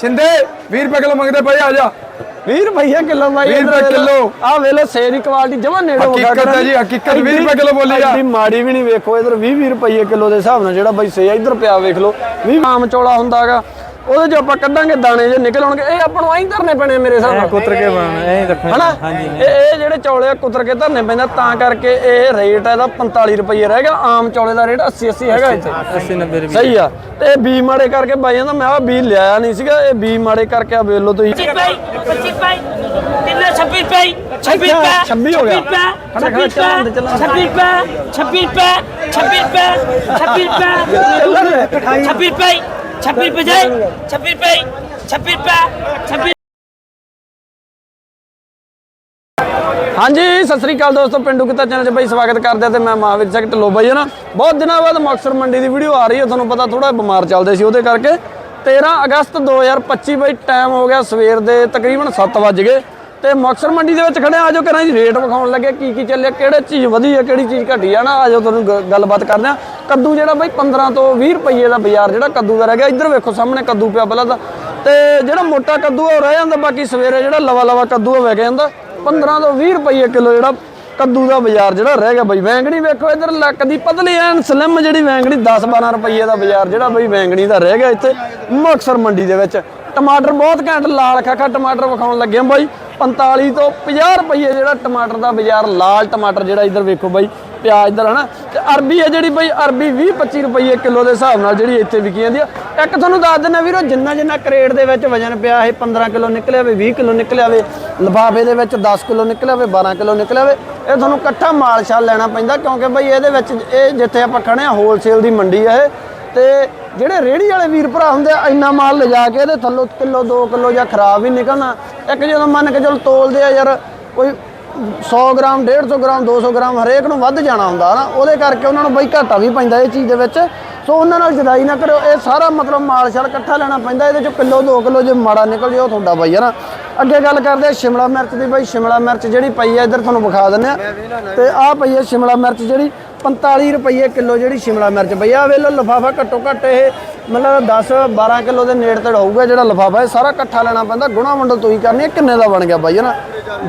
ਛਿੰਦੇ 20 ਰੁਪਏ ਕਿਲੋ ਮੰਗਦੇ ਭਾਈ ਆ ਜਾ। 20 ਰੁਪਏ ਕਿਲੋ ਬਾਈ 20 ਰੁਪਏ ਕਿੱਲੋ। ਆ ਵੇਖ ਲੋ ਸੇਰ ਕੁਆਲਿਟੀ ਜਮਾ ਨੇੜੇ ਹਕੀਕਤ ਹੈ ਜੀ, ਹਕੀਕਤ 20 ਰੁਪਏ ਕਿੱਲੋ ਬੋਲੀ ਆ। ਮਾੜੀ ਵੀ ਨਹੀਂ ਵੇਖੋ ਇਧਰ 20 20 ਰੁਪਏ ਕਿਲੋ ਦੇ ਹਿਸਾਬ ਨਾਲ ਜਿਹੜਾ ਬਾਈ ਸੇ ਇਧਰ ਪਿਆ ਵੇਖ ਲੋ 20 ਆਮ ਚੌਲਾ ਹੁੰਦਾਗਾ। ਉਹਦੇ ਚੋਂ ਆਪਾਂ ਕੱਢਾਂਗੇ ਦਾਣੇ ਜੇ ਨਿਕਲ ਆਉਣਗੇ। ਇਹ ਆਪਾਂ ਨੂੰ ਐਂ ਕਰਨੇ ਪੈਣੇ ਮੇਰੇ ਹਿਸਾਬ ਨਾਲ। ਕੁੱਤਰ ਕੇ ਬਣਾ ਐਂ ਰੱਖਣਾ। ਹਨਾ? ਇਹ ਜਿਹੜੇ ਚੌਲੇ ਆ ਕੁੱਤਰ ਕੇ ਧਰਨੇ ਪੈਂਦਾ ਤਾਂ ਕਰਕੇ ਇਹ ਰੇਟ ਇਹਦਾ 45 ਰੁਪਏ ਰਹੇਗਾ। ਆਮ ਚੌਲੇ ਦਾ ਰੇਟ 80 80 ਹੈਗਾ ਇੱਥੇ। 80 90 ਰੁਪਏ। ਸਹੀ ਆ। ਤੇ ਇਹ ਬੀ ਮਾੜੇ ਕਰਕੇ ਬਾਈ ਜਾਂਦਾ ਮੈਂ ਆ ਬੀ ਲਿਆਇਆ ਨਹੀਂ ਸੀਗਾ ਇਹ ਬੀ ਮਾੜੇ ਕਰਕੇ ਆ ਵੇਖ ਤੁਸੀਂ। 25 25 ਕਿੰਨਾ 26 ਰੁਪਏ 26 ਰੁਪਏ 26 ਹੋ ਗਿਆ। 26 ਰੁਪਏ 26 ਰੁਪਏ 26 ਰੁਪਏ 26 ਰੁਪਏ 26 ਰੁਪਏ 26 ਰੁਪਏ छब्बीस पे छब्बीस पे छब्बीस पे छब्बीस पे छब्बीस पे जाए छब्बीस पे छब्बीस पे छब्बीस ਹਾਂਜੀ ਸਤਿ ਸ੍ਰੀ ਅਕਾਲ ਦੋਸਤੋ ਪਿੰਡੂ ਕਿਤਾ ਚੈਨਲ 'ਚ ਬਈ ਸਵਾਗਤ ਕਰਦੇ ਆ ਤੇ ਮੈਂ ਮਹਾਵੀਰ ਸਿੰਘ ਢਿੱਲੋਂ ਬਾਈ ਹੈ ਨਾ ਬਹੁਤ ਦਿਨਾਂ ਬਾਅਦ ਮੁਕਤਸਰ ਮੰਡੀ ਦੀ ਵੀਡੀਓ ਆ ਰਹੀ ਹੈ ਤੁਹਾਨੂੰ ਪਤਾ ਥੋੜਾ ਬਿਮਾਰ ਚੱਲਦੇ ਸੀ ਉਹਦੇ ਕਰਕੇ 13 ਅਗਸਤ 2025 ਬਈ ਟਾਈਮ ਹੋ ਗਿਆ ਸਵੇਰ ਦੇ ਤਕਰੀਬਨ 7 ਵਜ ਗਏ ਤੇ ਮੁਕਤਸਰ ਮੰਡੀ ਦੇ ਵਿੱਚ ਖੜੇ ਆ, ਆਜੋ ਕਰਾਂ ਜੀ ਰੇਟ ਵਿਖਾਉਣ ਲੱਗੇ, ਕੀ ਕੀ ਚੱਲਿਆ, ਕਿਹੜੇ ਚੀਜ਼ ਵਧੀ ਹੈ ਕਿਹੜੀ ਚੀਜ਼ ਘਟੀ ਆ, ਨਾ ਆਜੋ ਤੁਹਾਨੂੰ ਗੱਲਬਾਤ ਕਰਦੇ ਆ। ਕੱਦੂ ਜਿਹੜਾ ਬਈ 15 ਤੋਂ 20 ਰੁਪਏ ਦਾ ਬਾਜ਼ਾਰ ਜਿਹੜਾ ਕੱਦੂ ਦਾ ਰਹਿ ਗਿਆ, ਇੱਧਰ ਵੇਖੋ ਸਾਹਮਣੇ ਕੱਦੂ ਪਿਆ ਪਹਿਲਾਂ ਤਾਂ। ਤੇ ਜਿਹੜਾ ਮੋਟਾ ਕੱਦੂ ਉਹ ਰਹਿ ਜਾਂਦਾ, ਬਾਕੀ ਸਵੇਰੇ ਜਿਹੜਾ ਲਵਾ ਲਵਾ ਕੱਦੂ ਆ ਵਿਕ ਜਾਂਦਾ। 15 ਤੋਂ 20 ਰੁਪਏ ਕਿਲੋ ਜਿਹੜਾ ਕੱਦੂ ਦਾ ਬਾਜ਼ਾਰ ਜਿਹੜਾ ਰਹਿ ਗਿਆ ਬਈ। ਵੈਂਗਣੀ ਵੇਖੋ ਇਧਰ ਲੱਕ ਦੀ ਪਤਲੀ ਐਨ ਸਲਿਮ ਜਿਹੜੀ ਵੈਂਗਣੀ 10 12 ਰੁਪਏ ਦਾ ਬਾਜ਼ਾਰ ਜਿਹੜਾ ਬਈ ਵੈਂਗਣੀ ਦਾ ਰਹਿ ਗਿਆ ਇੱਥੇ ਮੁਕਸਰ ਮੰਡੀ ਦੇ ਵਿੱਚ। ਟਮਾਟਰ ਬਹੁਤ ਘੈਂਟ, ਲਾਲ ਖਾਖਾ ਟਮਾਟਰ ਵਿਖਾਉਣ ਲੱਗੇ ਆ ਬਾਈ। 45 ਤੋਂ 50 ਰੁਪਏ ਜਿਹੜਾ ਟਮਾਟਰ ਦਾ ਬਾਜ਼ਾਰ, ਲਾਲ ਟਮਾਟਰ ਜਿਹੜਾ ਇਧਰ ਵੇਖੋ ਬਾਈ ਪਿਆਜ਼ ਇਧਰ, ਹਨਾ? ਤੇ ਅਰਬੀ ਹੈ ਜਿਹੜੀ ਬਈ, ਅਰਬੀ 20 25 ਰੁਪਏ ਕਿਲੋ ਦੇ ਹਿਸਾਬ ਨਾਲ ਜਿਹੜੀ ਇੱਥੇ ਵਿਕੀ ਜਾਂਦੀ ਆ ਇੱਕ ਤੁਹਾਨੂੰ ਦੱਸ ਦਿੰਦਾ ਵੀਰੋ, ਜਿੰਨਾ ਜਿੰਨਾ ਕਰੇਟ ਦੇ ਵਿੱਚ ਵਜਨ ਪਿਆ, ਇਹ 15 ਕਿਲੋ ਨਿਕਲਿਆ ਵੇ 20 ਕਿਲੋ ਨਿਕਲਿਆ ਵੇ, ਲਿਫਾਫੇ ਦੇ ਵਿੱਚ 10 ਕਿਲੋ ਨਿਕਲਿਆ ਵੇ 12 ਕਿਲੋ ਨਿਕਲਿਆ ਵੇ। ਇਹ ਤੁਹਾਨੂੰ ਇਕੱਠਾ ਮਾਲ ਛਾਲ ਲੈਣਾ ਪੈਂਦਾ ਕਿਉਂਕਿ ਬਈ ਇਹਦੇ ਵਿੱਚ ਇਹ ਜਿੱਥੇ ਆਪਾਂ ਖੜੇ ਆ ਹੋਲਸੇਲ ਦੀ ਮੰਡੀ ਆ ਇਹ। ਤੇ ਜਿਹੜੇ ਰੇੜੀ ਵਾਲੇ ਵੀਰ ਭਰਾ ਹੁੰਦੇ ਆ ਇੰਨਾ ਮਾਲ ਲਿਜਾ ਕੇ ਇਹਦੇ ਥੱਲੋਂ ਕਿਲੋ 2 ਕਿਲੋ ਜਾਂ ਖਰਾਬ ਹੀ ਨਿਕਲਣਾ। ਇੱਕ ਜਦੋਂ ਮੰਨ ਕੇ ਚਲ ਤੋਲਦੇ ਆ ਯਾਰ ਕੋਈ 100 ਗ੍ਰਾਮ 150 ਗ੍ਰਾਮ 200 ਗ੍ਰਾਮ ਹਰੇਕ ਨੂੰ ਵੱਧ ਜਾਣਾ ਹੁੰਦਾ ਨਾ ਉਹਦੇ ਕਰਕੇ ਉਹਨਾਂ ਨੂੰ ਬਈ ਘਾਟਾ ਵੀ ਪੈਂਦਾ ਇਹ ਚੀਜ਼ ਦੇ ਵਿੱਚ। ਸੋ ਉਹਨਾਂ ਨਾਲ ਜਦਾਈ ਨਾ ਕਰਿਓ ਇਹ ਸਾਰਾ ਮਤਲਬ ਮਾਲ ਛਾਲ ਇਕੱਠਾ ਲੈਣਾ ਪੈਂਦਾ ਇਹਦੇ ਚੋਂ ਕਿਲੋ 2 ਕਿਲੋ ਜੇ ਮਾੜਾ ਨਿਕਲ ਜੇ ਉਹ ਤੁਹਾਡਾ ਬਈ ਨਾ। ਅੱਗੇ ਗੱਲ ਕਰਦੇ ਆ ਸ਼ਿਮਲਾ ਮਿਰਚ ਦੀ ਬਈ ਸ਼ਿਮਲਾ ਮਿਰਚ ਜਿਹੜੀ ਪਈ ਆ ਇੱਧਰ ਤੁਹਾਨੂੰ ਵਿਖਾ ਦਿੰਦੇ ਆ। ਤੇ ਆਹ ਪਈ ਆ ਸ਼ਿਮਲਾ ਮਿਰਚ ਜਿਹੜੀ 45 ਰੁਪਏ ਕਿਲੋ ਜਿਹੜੀ ਸ਼ਿਮਲਾ ਮਿਰਚ ਪਈ ਆ ਵੇਲੋ ਲਫਾਫਾ ਘੱਟੋ ਘੱਟ ਇਹ ਮਤਲਬ 10 12 ਕਿਲੋ ਦੇ ਨੇੜੇ ਤੇੜ ਹੋਊਗਾ ਜਿਹੜਾ ਲਫਾਫਾ, ਇਹ ਸਾਰਾ ਇਕੱਠਾ ਲੈਣਾ ਪੈਂਦਾ, ਗੁਣਾ ਵੰਡਲ ਤੁਸੀਂ ਕਰਨੀ ਹੈ, ਕਿੰਨੇ ਦਾ ਬਣ ਗਿਆ ਬਾਈ, ਹੈ ਨਾ?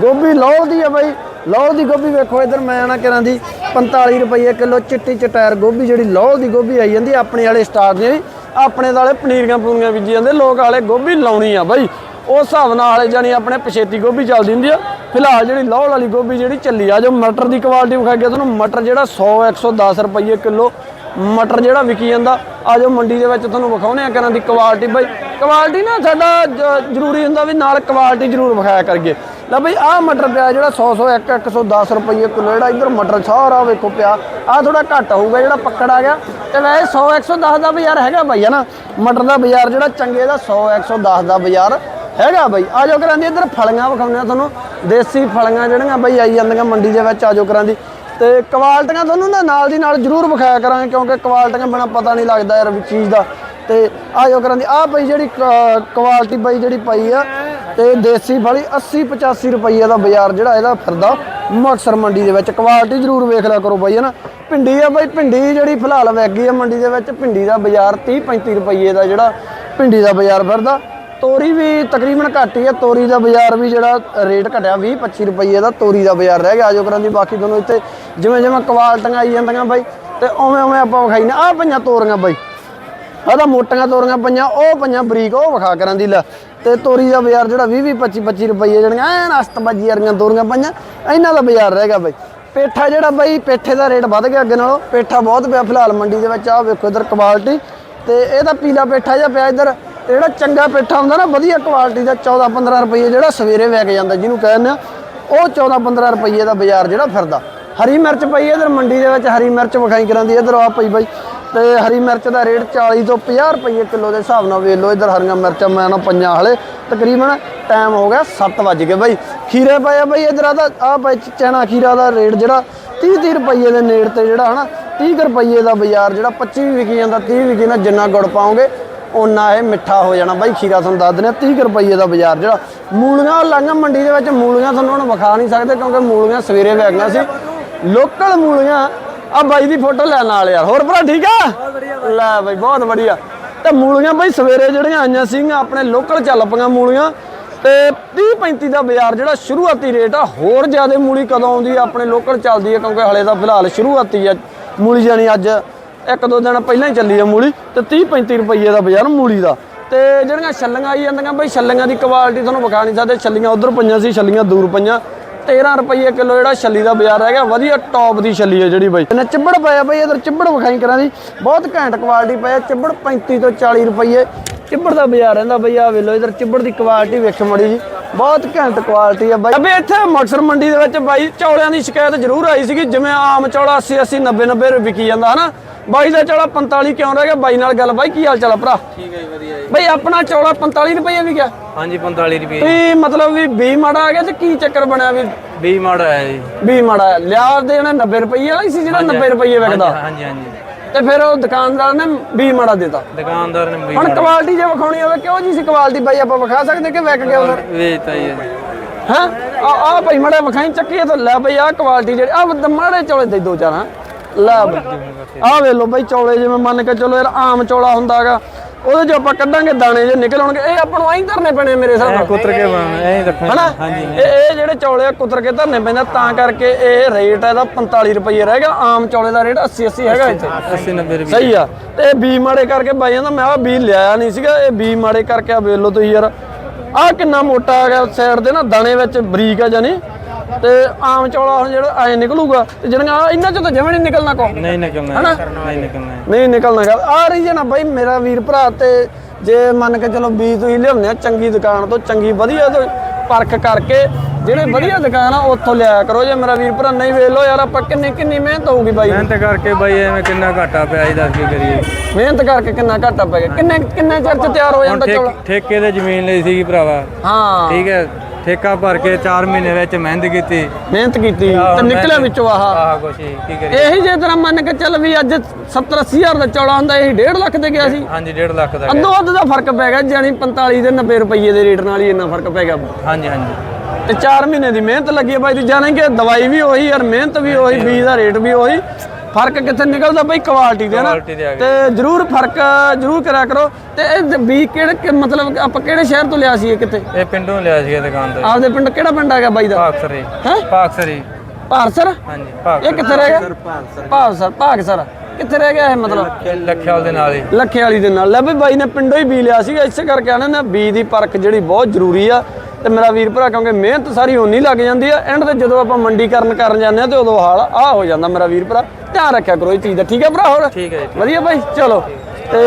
ਗੋਭੀ ਲੋਹ ਦੀ ਆ ਬਾਈ ਲੋਹ ਦੀ ਗੋਭੀ ਵੇਖੋ ਇਧਰ, ਮੈਂ ਆਣਾ ਕਰਾਂ ਦੀ 45 ਰੁਪਏ ਕਿਲੋ ਚਿੱਟੀ ਚਟੈਰ ਗੋਭੀ ਜਿਹੜੀ ਲੋਹ ਦੀ ਗੋਭੀ ਆਈ ਜਾਂਦੀ, ਆਪਣੇ ਵਾਲੇ ਸਟਾਰ ਦੀ ਆਪਣੇ ਵਾਲੇ ਪਨੀਰੀਆਂ ਪੂਰੀਆਂ ਬੀਜੀ ਜਾਂਦੇ, ਲੋਕ ਵਾਲੇ ਗੋਭੀ ਲਾਉਣੀ ਆ ਬਾਈ। ਉਸ ਹਿਸਾਬ ਨਾਲ ਵਾਲੇ ਜਾਨੀ ਆਪਣੇ ਪਛੇਤੀ ਗੋਭੀ ਚੱਲਦੀ ਹੁੰਦੀ ਆ। ਫਿਲਹਾਲ ਜਿਹੜੀ ਲੋਹ ਵਾਲੀ ਗੋਭੀ ਜਿਹੜੀ ਚੱਲੀ ਆ, ਜੋ ਮਟਰ ਦੀ ਕੁਆਲਿਟੀ ਵਿਖਾ ਗਿਆ ਤੁਹਾਨੂੰ, ਮਟਰ ਜਿਹੜਾ 100 110 ਰੁਪਏ ਕਿਲੋ ਮਟਰ ਜਿਹੜਾ ਵਿਕੀ ਜਾਂਦਾ। ਆ ਜੋ ਮੰਡੀ ਦੇ ਵਿੱਚ ਤੁਹਾਨੂੰ ਵਿਖਾਉਣੇ ਆ ਕਿਰਾਂ ਦੀ ਕੁਆਲਿਟੀ ਬਾਈ। ਕੁਆਲਿਟੀ ਨਾ ਸਾਡਾ ਜ- ਜ਼ਰੂਰੀ ਹੁੰਦਾ ਵੀ ਨਾਲ ਕੁਆਲਿਟੀ ਜ਼ਰੂਰ ਵਿਖਾਇਆ ਕਰੀਏ। ਲੈ ਬਈ, ਆਹ ਮਟਰ ਪਿਆ ਜਿਹੜਾ 100 100 1 110 ਰੁਪਏ ਕਿਲੋ, ਜਿਹੜਾ ਇੱਧਰ ਮਟਰ ਸਾਰਾ ਵੇਖੋ ਪਿਆ। ਆ ਥੋੜਾ ਘੱਟ ਹੋਊਗਾ, ਜਿਹੜਾ ਪੱਕੜ ਆ ਗਿਆ। ਤੇ ਵੈਸੇ 100 110 ਦਾ ਬਾਜ਼ਾਰ ਹੈਗਾ ਬਾਈ, ਹੈ ਨਾ? ਮਟਰ ਦਾ ਬਾਜ਼ਾਰ ਜਿਹੜਾ ਚੰਗੇ ਦਾ 100 110 ਦਾ ਬਾਜ਼ਾਰ। ਹੈਗਾ ਬਾਈ, ਆ ਜਾਓ ਕਰਾਂ ਦੀ, ਇੱਧਰ ਫਲੀਆਂ ਵਿਖਾਉਂਦੇ ਆ ਤੁਹਾਨੂੰ, ਦੇਸੀ ਫਲੀਆਂ ਜਿਹੜੀਆਂ ਬਾਈ ਆਈ ਜਾਂਦੀਆਂ ਮੰਡੀ ਦੇ ਵਿੱਚ, ਆ ਜਾਓ ਕਰਾਂ ਦੀ। ਤੇ ਕੁਆਲਟੀਆਂ ਤੁਹਾਨੂੰ ਨਾ ਨਾਲ ਦੀ ਨਾਲ ਜ਼ਰੂਰ ਵਿਖਾਇਆ ਕਰਾਂਗੇ, ਕਿਉਂਕਿ ਕੁਆਲਟੀਆਂ ਬਿਨਾ ਪਤਾ ਨਹੀਂ ਲੱਗਦਾ ਯਾਰ ਵੀ ਚੀਜ਼ ਦਾ। ਤੇ ਆ ਜਾਓ ਕਰਾਂ ਦੀ, ਆ ਬਾਈ ਜਿਹੜੀ ਕੁਆਲਿਟੀ ਬਾਈ ਜਿਹੜੀ ਪਈ ਆ, ਤੇ ਦੇਸੀ ਫਲੀ 80 85 ਰੁਪਏ ਦਾ ਬਾਜ਼ਾਰ ਜਿਹੜਾ ਇਹਦਾ ਫਿਰਦਾ ਮੁਕਤਸਰ ਮੰਡੀ ਦੇ ਵਿੱਚ। ਕੁਆਲਿਟੀ ਜ਼ਰੂਰ ਵੇਖ ਲਿਆ ਕਰੋ ਬਾਈ, ਹਨਾ। ਭਿੰਡੀ ਆ ਬਾਈ, ਭਿੰਡੀ ਜਿਹੜੀ ਫਿਲਹਾਲ ਵੈਗੀ ਆ ਮੰਡੀ ਦੇ ਵਿੱਚ, ਭਿੰਡੀ ਦਾ ਬਾਜ਼ਾਰ 30 35 ਰੁਪਏ ਦਾ ਜਿਹੜਾ ਭਿੰਡੀ ਦਾ ਬਾਜ਼ਾਰ ਫਿਰਦਾ। ਤੋਰੀ ਵੀ ਤਕਰੀਬਨ ਘੱਟ ਹੀ ਹੈ ਤੋਰੀ ਦਾ ਬਾਜ਼ਾਰ ਵੀ ਜਿਹੜਾ ਰੇਟ ਘਟਿਆ 20 25 ਰੁਪਏ ਦਾ ਤੋਰੀ ਦਾ ਬਾਜ਼ਾਰ ਰਹਿ ਗਿਆ, ਆਜੋ ਕਰਾਂ ਦੀ ਬਾਕੀ ਤੁਹਾਨੂੰ ਇੱਥੇ ਜਿਵੇਂ ਜਿਵੇਂ ਕੁਆਲਟੀਆਂ ਆਈ ਜਾਂਦੀਆਂ ਬਾਈ, ਤੇ ਉਵੇਂ ਉਵੇਂ ਆਪਾਂ ਵਿਖਾਈ ਨਾ। ਆ ਪਈਆਂ ਤੋਰੀਆਂ ਬਾਈ, ਆਹ ਤਾਂ ਮੋਟੀਆਂ ਤੋਰੀਆਂ ਪਈਆਂ, ਉਹ ਪਈਆਂ ਬਰੀਕ, ਉਹ ਵਿਖਾ ਕਰਾਂ ਦੀ ਲੈ। ਤੇ ਤੋਰੀ ਦਾ ਬਾਜ਼ਾਰ ਜਿਹੜਾ 20 20 25 25 ਰੁਪਏ ਜਿਹੜੀਆਂ, ਐਨ ਅਸਤਬਾਜੀ ਵਰਗੀਆਂ ਤੋਰੀਆਂ ਪਈਆਂ, ਇਹਨਾਂ ਦਾ ਬਾਜ਼ਾਰ ਰਹਿ ਗਿਆ ਬਾਈ। ਪੇਠਾ ਜਿਹੜਾ ਬਾਈ, ਪੇਠੇ ਦਾ ਰੇਟ ਵੱਧ ਗਿਆ ਅੱਗੇ ਨਾਲੋਂ, ਪੇਠਾ ਬਹੁਤ ਪਿਆ ਫਿਲਹਾਲ ਮੰਡੀ ਦੇ ਵਿੱਚ ਆ ਵੇਖੋ ਇਧਰ ਕੁਆਲਿਟੀ, ਤੇ ਇਹਦਾ ਪੀਲਾ ਪੇਠਾ ਜਿਹਾ ਪਿਆ ਇਧਰ। ਜਿਹੜਾ ਚੰਗਾ ਪੇਠਾ ਹੁੰਦਾ ਨਾ, ਵਧੀਆ ਕੁਆਲਿਟੀ ਦਾ 14 15 ਰੁਪਏ ਜਿਹੜਾ ਸਵੇਰੇ ਵਿਕ ਜਾਂਦਾ, ਜਿਹਨੂੰ ਕਹਿੰਦੇ ਆ, ਉਹ 14 15 ਰੁਪਏ ਦਾ ਬਾਜ਼ਾਰ ਜਿਹੜਾ ਫਿਰਦਾ। ਹਰੀ ਮਿਰਚ ਪਈ ਇਧਰ ਮੰਡੀ ਦੇ ਵਿੱਚ, ਹਰੀ ਮਿਰਚ ਵਿਖਾਈ ਕਰਾਂਦੀ ਇਧਰ ਆ ਪਈ ਬਾਈ। ਤੇ ਹਰੀ ਮਿਰਚ ਦਾ ਰੇਟ 40 ਤੋਂ 50 ਰੁਪਏ ਕਿਲੋ ਦੇ ਹਿਸਾਬ ਨਾਲ ਵੇਖ ਲਓ, ਇਧਰ ਹਰੀਆਂ ਮਿਰਚਾਂ ਮੈਂ ਨਾ ਪੰਜਾਂ ਹਲੇ, ਤਕਰੀਬਨ ਟਾਈਮ ਹੋ ਗਿਆ 7 ਵਜ ਗਏ ਬਾਈ। ਖੀਰੇ ਪਏ ਆ ਬਾਈ, ਇਧਰ ਆ ਤਾਂ ਆ ਪਏ ਚਣਾ ਖੀਰਾ ਦਾ ਰੇਟ ਜਿਹੜਾ 30 30 ਰੁਪਏ ਦੇ ਨੇੜ ਤੇ ਜਿਹੜਾ ਹਨਾ 30 ਰੁਪਏ ਦਾ ਬਾਜ਼ਾਰ ਜਿਹੜਾ 25 ਵੀ ਵਿਕੀ ਜਾਂਦਾ 30 ਵਿਕੀ ਜਾਂਦਾ ਜਿੰਨਾ ਗੁੜ ਪਾਉਂਗੇ ਉਹਨਾਂ ਇਹ ਮਿੱਠਾ ਹੋ ਜਾਣਾ। ਬਾਈ ਖੀਰਾ ਤੁਹਾਨੂੰ ਦੱਸ ਦਿੰਦੇ ਆ 30 ਰੁਪਏ ਦਾ ਬਾਜ਼ਾਰ ਜਿਹੜਾ। ਮੂਲੀਆਂ ਲਾਂਗਾ ਮੰਡੀ ਦੇ ਵਿੱਚ ਮੂਲੀਆਂ ਤੁਹਾਨੂੰ ਹੁਣ ਵਿਖਾ ਨਹੀਂ ਸਕਦੇ ਕਿਉਂਕਿ ਮੂਲੀਆਂ ਸਵੇਰੇ ਵੇਗੀਆਂ ਸੀ। ਲੋਕਲ ਮੂਲੀਆਂ ਆ ਬਾਈ ਦੀ ਫੋਟੋ ਲੈਣ ਨਾਲ ਯਾਰ। ਹੋਰ ਭਰਾ ਠੀਕ ਆ? ਲੈ ਬਾਈ, ਬਹੁਤ ਵਧੀਆ। ਤੇ ਮੂਲੀਆਂ ਬਾਈ ਸਵੇਰੇ ਜਿਹੜੀਆਂ ਆਈਆਂ ਸੀਗੀਆਂ, ਆਪਣੇ ਲੋਕਲ ਚੱਲ ਪਈਆਂ ਮੂਲੀਆਂ। ਤੇ 30 35 ਦਾ ਬਾਜ਼ਾਰ ਜਿਹੜਾ ਸ਼ੁਰੂਆਤੀ ਰੇਟ ਆ। ਹੋਰ ਜ਼ਿਆਦਾ ਮੂਲੀ ਕਦੋਂ ਆਉਂਦੀ ਆ? ਆਪਣੇ ਲੋਕਲ ਚੱਲਦੀ ਆ ਕਿਉਂਕਿ ਹਲੇ ਤਾਂ ਫਿਲਹਾਲ ਸ਼ੁਰੂਆਤੀ ਆ ਮੂਲੀ ਜਾਨੀ ਅੱਜ। ਇੱਕ ਦੋ ਦਿਨ ਪਹਿਲਾਂ ਹੀ ਚੱਲੀ ਆ ਮੂਲੀ ਤੇ 30 35 ਰੁਪਏ ਦਾ ਬਾਜ਼ਾਰ ਮੂਲੀ ਦਾ। ਤੇ ਜਿਹੜੀਆਂ ਛੱਲੀਆਂ ਆਈ ਜਾਂਦੀਆਂ, ਬਈ ਛੱਲੀਆਂ ਦੀ ਕੁਆਲਿਟੀ ਤੁਹਾਨੂੰ ਵਿਖਾ ਨਹੀਂ ਸਕਦੇ। ਛੱਲੀਆਂ ਉਧਰ ਪਈਆਂ ਸੀ, ਛੱਲੀਆਂ ਦੂਰ ਪਈਆਂ। 13 ਰੁਪਏ ਕਿਲੋ ਜਿਹੜਾ ਛੱਲੀ ਦਾ ਬਾਜ਼ਾਰ ਹੈਗਾ, ਵਧੀਆ ਟੌਪ ਦੀ ਛੱਲੀ ਹੈ ਜਿਹੜੀ ਬਈ। ਇਹਨੇ ਚਿੱਬੜ ਪਾਇਆ ਬਈ ਇਧਰ ਚਿੱਬੜ ਵਿਖਾਈ ਕਰਾਂ ਦੀ। ਬਹੁਤ ਘੈਂਟ ਕੁਆਲਿਟੀ ਪਾਇਆ ਚਿੱਬੜ 35 ਤੋਂ 40 ਰੁਪਏ ਚਿੱਬੜ ਦਾ ਬਾਜ਼ਾਰ ਰਹਿੰਦਾ ਬਈ ਆ ਵੇਲੋ ਇਧਰ ਚਿੱਬੜ ਦੀ ਕੁਆਲਿਟੀ ਵੇਖ ਮੜੀ ਜੀ। ਬਹੁਤ ਘੈਂਟ ਕੁਆਲਿਟੀ ਆ ਬਾਈ। ਅਬੇ ਇੱਥੇ ਮੁਕਤਸਰ ਮੰਡੀ ਦੇ ਵਿੱਚ ਬਾਈ ਚੌਲਿਆਂ ਦੀ ਸ਼ਿਕਾਇਤ ਜ਼ਰੂਰ ਆਈ ਸੀਗੀ ਜਿਵੇਂ ਆਮ ਚੌਲਾ 80 80 90 90 ਰੁਪਏ ਵਿਕੀ ਜਾਂਦਾ ਹਨਾ? ਬਾਈ ਦਾ ਚੌਲਾ 45 ਕਿਉਂ ਰਹਿ ਗਿਆ? ਬਾਈ ਨਾਲ ਗੱਲ ਬਾਈ ਕੀ ਹਾਲ ਚਾਲ ਆ ਭਰਾ? ਠੀਕ ਹੈ ਜੀ ਵਧੀਆ ਜੀ। ਬਈ ਆਪਣਾ ਚੌਲਾ 45 ਰੁਪਏ ਵੀ ਗਿਆ ਹਾਂਜੀ 45 ਰੁਪਏ। ਵੀ ਮਤਲਬ ਵੀ 20 ਮਾੜਾ ਆ ਗਿਆ ਤੇ ਕੀ ਚੱਕਰ ਬਣਿਆ ਵੀ? 20 ਮਾੜਾ ਹੈ ਜੀ। 20 ਮਾੜਾ। ਲਿਆ ਦੇ ਉਹਨੇ 90 ਰੁਪਏ ਵਾਲਾ ਹੀ ਸੀ ਜਿਹੜਾ 90 ਰੁਪਏ ਵਿਕਦਾ। ਹਾਂਜੀ ਹਾਂਜੀ। ਤੇ ਫਿਰ ਉਹ ਦੁਕਾਨਦਾਰ ਨੇ 20 ਮਾੜਾ ਦਿੱਤਾ। ਦੁਕਾਨਦਾਰ ਨੇ 20 ਹੁਣ ਕੁਆਲਿਟੀ ਜੇ ਵਿਖਾਉਣੀ ਹੋਵੇ ਕਿਉਂ ਜੀ ਸੀ ਕੁਆਲਿਟੀ ਬਾਈ? ਆਪਾਂ ਵਿਖਾ ਸਕਦੇ ਕਿ ਵਿਕ ਗਿਆ ਉਧਰ ਵੇਚਤਾ ਜੀ ਹੈ ਆ ਆ ਭਾਈ ਮੜਾ ਵਿਖਾਈ ਚੱਕੀ ਤਾਂ ਲੈ ਬਈ ਆ ਕੁਆਲਿਟੀ ਜਿਹੜੀ ਆ ਮਾੜੇ ਚੌਲੇ ਦੇ ਦੋ ਚਾਰ ਹਾਂ? ਲੈ ਆ ਵੇ ਲੋ ਬਈ ਚੌਲੇ ਜਿਵੇਂ ਮੰਨ ਕੇ ਚਲੋ ਯਾਰ ਆਮ ਚੌਲਾ ਹੁੰਦਾਗਾ। ਉਹਦੇ ਚ ਆਪਾਂ ਕੱਢਾਂਗੇ ਦਾਣੇ ਜੇ ਨਿਕਲ ਆਉਣਗੇ। ਇਹ ਆਪਾਂ ਨੂੰ ਐਂ ਧਰਨੇ ਪੈਣੇ ਮੇਰੇ ਹਿਸਾਬ ਨਾਲ। ਕੁੱਤਰ ਕੇ ਬਣ ਐਂ ਰੱਖਣਾ। ਹਨਾ? ਹਾਂਜੀ ਇਹ ਇਹ ਜਿਹੜੇ ਚੌਲੇ ਆ ਕੁਤਰ ਕੇ ਧਰਨੇ ਪੈਂਦਾ ਤਾਂ ਕਰਕੇ ਇਹ ਰੇਟ ਇਹਦਾ 45 ਰੁਪਏ ਰਹਿ ਗਿਆ। ਆਮ ਚੌਲੇ ਦਾ ਰੇਟ 80 80 ਹੈਗਾ ਇੱਥੇ। 80 90 ਰੁਪਏ ਸਹੀ ਆ। ਤੇ ਇਹ ਬੀ ਮਾੜੇ ਕਰਕੇ ਬਾਈ ਜਾਂਦਾ ਮੈਂ ਆ ਬੀ ਲਿਆਇਆ ਨਹੀਂ ਸੀਗਾ ਇਹ ਬੀ ਮਾੜੇ ਕਰਕੇ ਆ ਵੇਖ ਲਓ ਤੁਸੀਂ ਯਾਰ। ਆ ਕਿੰਨਾ ਮੋਟਾ ਆ ਗਿਆ ਸਾਈਡ ਦੇ ਨਾ ਦਾਣੇ ਵਿੱਚ ਬਰੀਕ ਆ ਜਾਨੀ ਤੇ ਆਮ ਚੌਲਾ ਹੁਣ ਜਿਹੜਾ ਐ ਨਿਕਲੂਗਾ ਤੇ ਜਿਹੜੀਆਂ ਇਹਨਾਂ ਚੋਂ ਤਾਂ ਜਮੇ ਨਹੀਂ ਨਿਕਲਣਾ ਕੋ ਨਹੀਂ ਨਿਕਲਣਾ ਨਹੀਂ ਨਿਕਲਣਾ। ਨਹੀਂ ਨਿਕਲਣਾ ਗਾ ਆ ਰਹੀ ਜੇ ਨਾ ਬਾਈ ਮੇਰਾ ਵੀਰ ਭਰਾ ਤੇ ਜੇ ਮੰਨ ਕੇ ਚਲੋ ਬੀਜ ਤੁਸੀਂ ਲਿਆਉਂਦੇ ਆ ਚੰਗੀ ਦੁਕਾਨ ਤੋਂ ਚੰਗੀ ਵਧੀਆ ਤੋਂ ਪਰਖ ਕਰਕੇ ਜਿਹੜੇ ਵਧੀਆ ਦੁਕਾਨ ਆ ਉੱਥੋਂ ਲਿਆਇਆ ਕਰੋ। ਜੇ ਮੇਰਾ ਵੀਰ ਭਰਾ ਨਹੀਂ ਵੇਖ ਲੋ ਯਾਰ ਆਪਾਂ ਕਿੰਨੀ ਕਿੰਨੀ ਮਿਹਨਤ ਹੋਊਗੀ ਬਾਈ। ਮਿਹਨਤ ਕਰਕੇ ਬਾਈ ਐਵੇਂ ਕਿੰਨਾ ਘਾਟਾ ਪਿਆ ਜੀ ਦੱਸ ਕੀ ਕਰੀਏ। ਮਿਹਨਤ ਕਰਕੇ ਕਿੰਨਾ ਘਾਟਾ ਪੈ ਗਿਆ। ਕਿੰਨੇ ਕਿੰਨੇ ਚਿਰ ਚ ਤਿਆਰ ਹੋ ਜਾਂਦਾ ਚੌਲਾ? ਠੇਕ- ਠੇਕੇ ਤੇ ਜ਼ਮੀਨ ਲਈ ਸੀਗੀ ਭਰਾਵਾ। ਹਾਂ। ਠੀਕ ਹੈ। ਠੇਕਾ ਭਰ ਕੇ 4 ਮਹੀਨੇ ਵਿੱਚ ਮਿਹਨਤ ਕੀਤੀ। ਮਿਹਨਤ ਕੀਤੀ ਤੇ ਨਿਕਲਿਆ ਵਿੱਚੋਂ ਆਹ। ਆਹ ਕੁਛ ਜੀ, ਕੀ ਕਰੀਏ। ਇਹੀ ਜੇ ਤਰ੍ਹਾਂ ਮੰਨ ਕੇ ਚੱਲ ਵੀ ਅੱਜ 70 80 ਹਜ਼ਾਰ ਦਾ ਚੌਲਾ ਹੁੰਦਾ ਇਹ 1.5 ਲੱਖ ਤੇ ਗਿਆ ਸੀ। ਹਾਂਜੀ 1.5 ਲੱਖ ਦਾ ਅੱਧੋ ਅੱਧ ਦਾ ਫ਼ਰਕ ਪੈ ਗਿਆ ਜਾਨੀ 45 ਤੇ 90 ਰੁਪਏ ਦੇ ਰੇਟ ਨਾਲ ਹੀ ਇੰਨਾ ਫ਼ਰਕ ਪੈ ਗਿਆ। ਹਾਂਜੀ ਹਾਂਜੀ। ਤੇ 4 ਮਹੀਨੇ ਦੀ ਮਿਹਨਤ ਲੱਗੀ ਹੈ ਬਾਈ ਤੇ ਜਾਣੇ ਕਿ ਦਵਾਈ ਵੀ ਉਹੀ ਯਾਰ ਮਿਹਨਤ ਵੀ ਉਹੀ ਬੀਜ ਦਾ ਰੇਟ ਵੀ ਉਹੀ। ਫ਼ਰਕ ਕਿੱਥੇ ਨਿਕਲਦਾ ਬਾਈ ਕੁਆਲਿਟੀ ਦੇ ਨਾ। Quality ਦੇ ਆ ਗਏ। ਤੇ ਜਰੂਰ ਫ਼ਰਕ ਜਰੂਰ ਕਰਿਆ ਕਰੋ। ਤੇ ਇਹ ਬੀ ਕਿਹੜੇ ਕਿ- ਮਤਲਬ ਆਪਾਂ ਕਿਹੜੇ ਸ਼ਹਿਰ ਤੋਂ ਲਿਆ ਸੀ ਇਹ ਕਿਤੇ? ਇਹ ਪਿੰਡੋਂ ਲਿਆ ਸੀਗਾ ਦੁਕਾਨ ਤੋਂ। ਆਪਦੇ ਪਿੰਡ ਕਿਹੜਾ ਪਿੰਡ ਹੈਗਾ ਬਾਈ ਦਾ? ਭਾਗਸਰੀ। ਹੈ? ਭਾਗਸਰੀ। ਭਾਰਸਰ ਹਾਂਜੀ ਇਹ ਭਾਗਸਰ। ਕਿੱਥੇ ਰਹਿ ਗਿਆ? ਭਾਰਸਰ ਭਾਗਸਰ। ਕਿੱਥੇ ਰਹਿ ਗਿਆ ਇਹ ਮਤਲਬ? ਲੱਖਿਆਲ ਦੇ ਨਾਲ ਹੀ। ਲੱਖੇ ਵਾਲੀ ਦੇ ਨਾਲ। ਲੈ ਵੀ ਬਾਈ ਨੇ ਪਿੰਡੋਂ ਹੀ ਬੀ ਲਿਆ ਸੀਗਾ ਇਸੇ ਕਰਕੇ ਆਣਾ ਨਾ ਬੀ ਦੀ ਪਰਖ ਜਿਹੜੀ ਬਹੁਤ ਜ਼ਰੂਰੀ ਆ। ਤੇ ਮੇਰਾ ਵੀਰ ਭਰਾ ਕਿਉਂਕਿ ਮਿਹਨਤ ਸਾਰੀ ਓਨੀ ਲੱਗ ਜਾਂਦੀ ਆ ਐਂਡ ਤੇ ਜਦੋਂ ਆਪਾਂ ਮੰਡੀਕਰਨ ਕਰਨ ਜਾਂਦੇ ਆ ਤੇ ਉਦੋਂ ਹਾਲ ਆ ਹੋ ਜਾਂਦਾ ਮੇਰਾ ਵੀਰ ਭਰਾ। ਧਿਆਨ ਰੱਖਿਆ ਕਰੋ ਇਹ ਚੀਜ਼ ਦਾ ਠੀਕ ਹੈ ਭਰਾ ਹੋਰ? ਠੀਕ ਹੈ ਜੀ ਵਧੀਆ ਬਾਈ ਚਲੋ। ਤੇ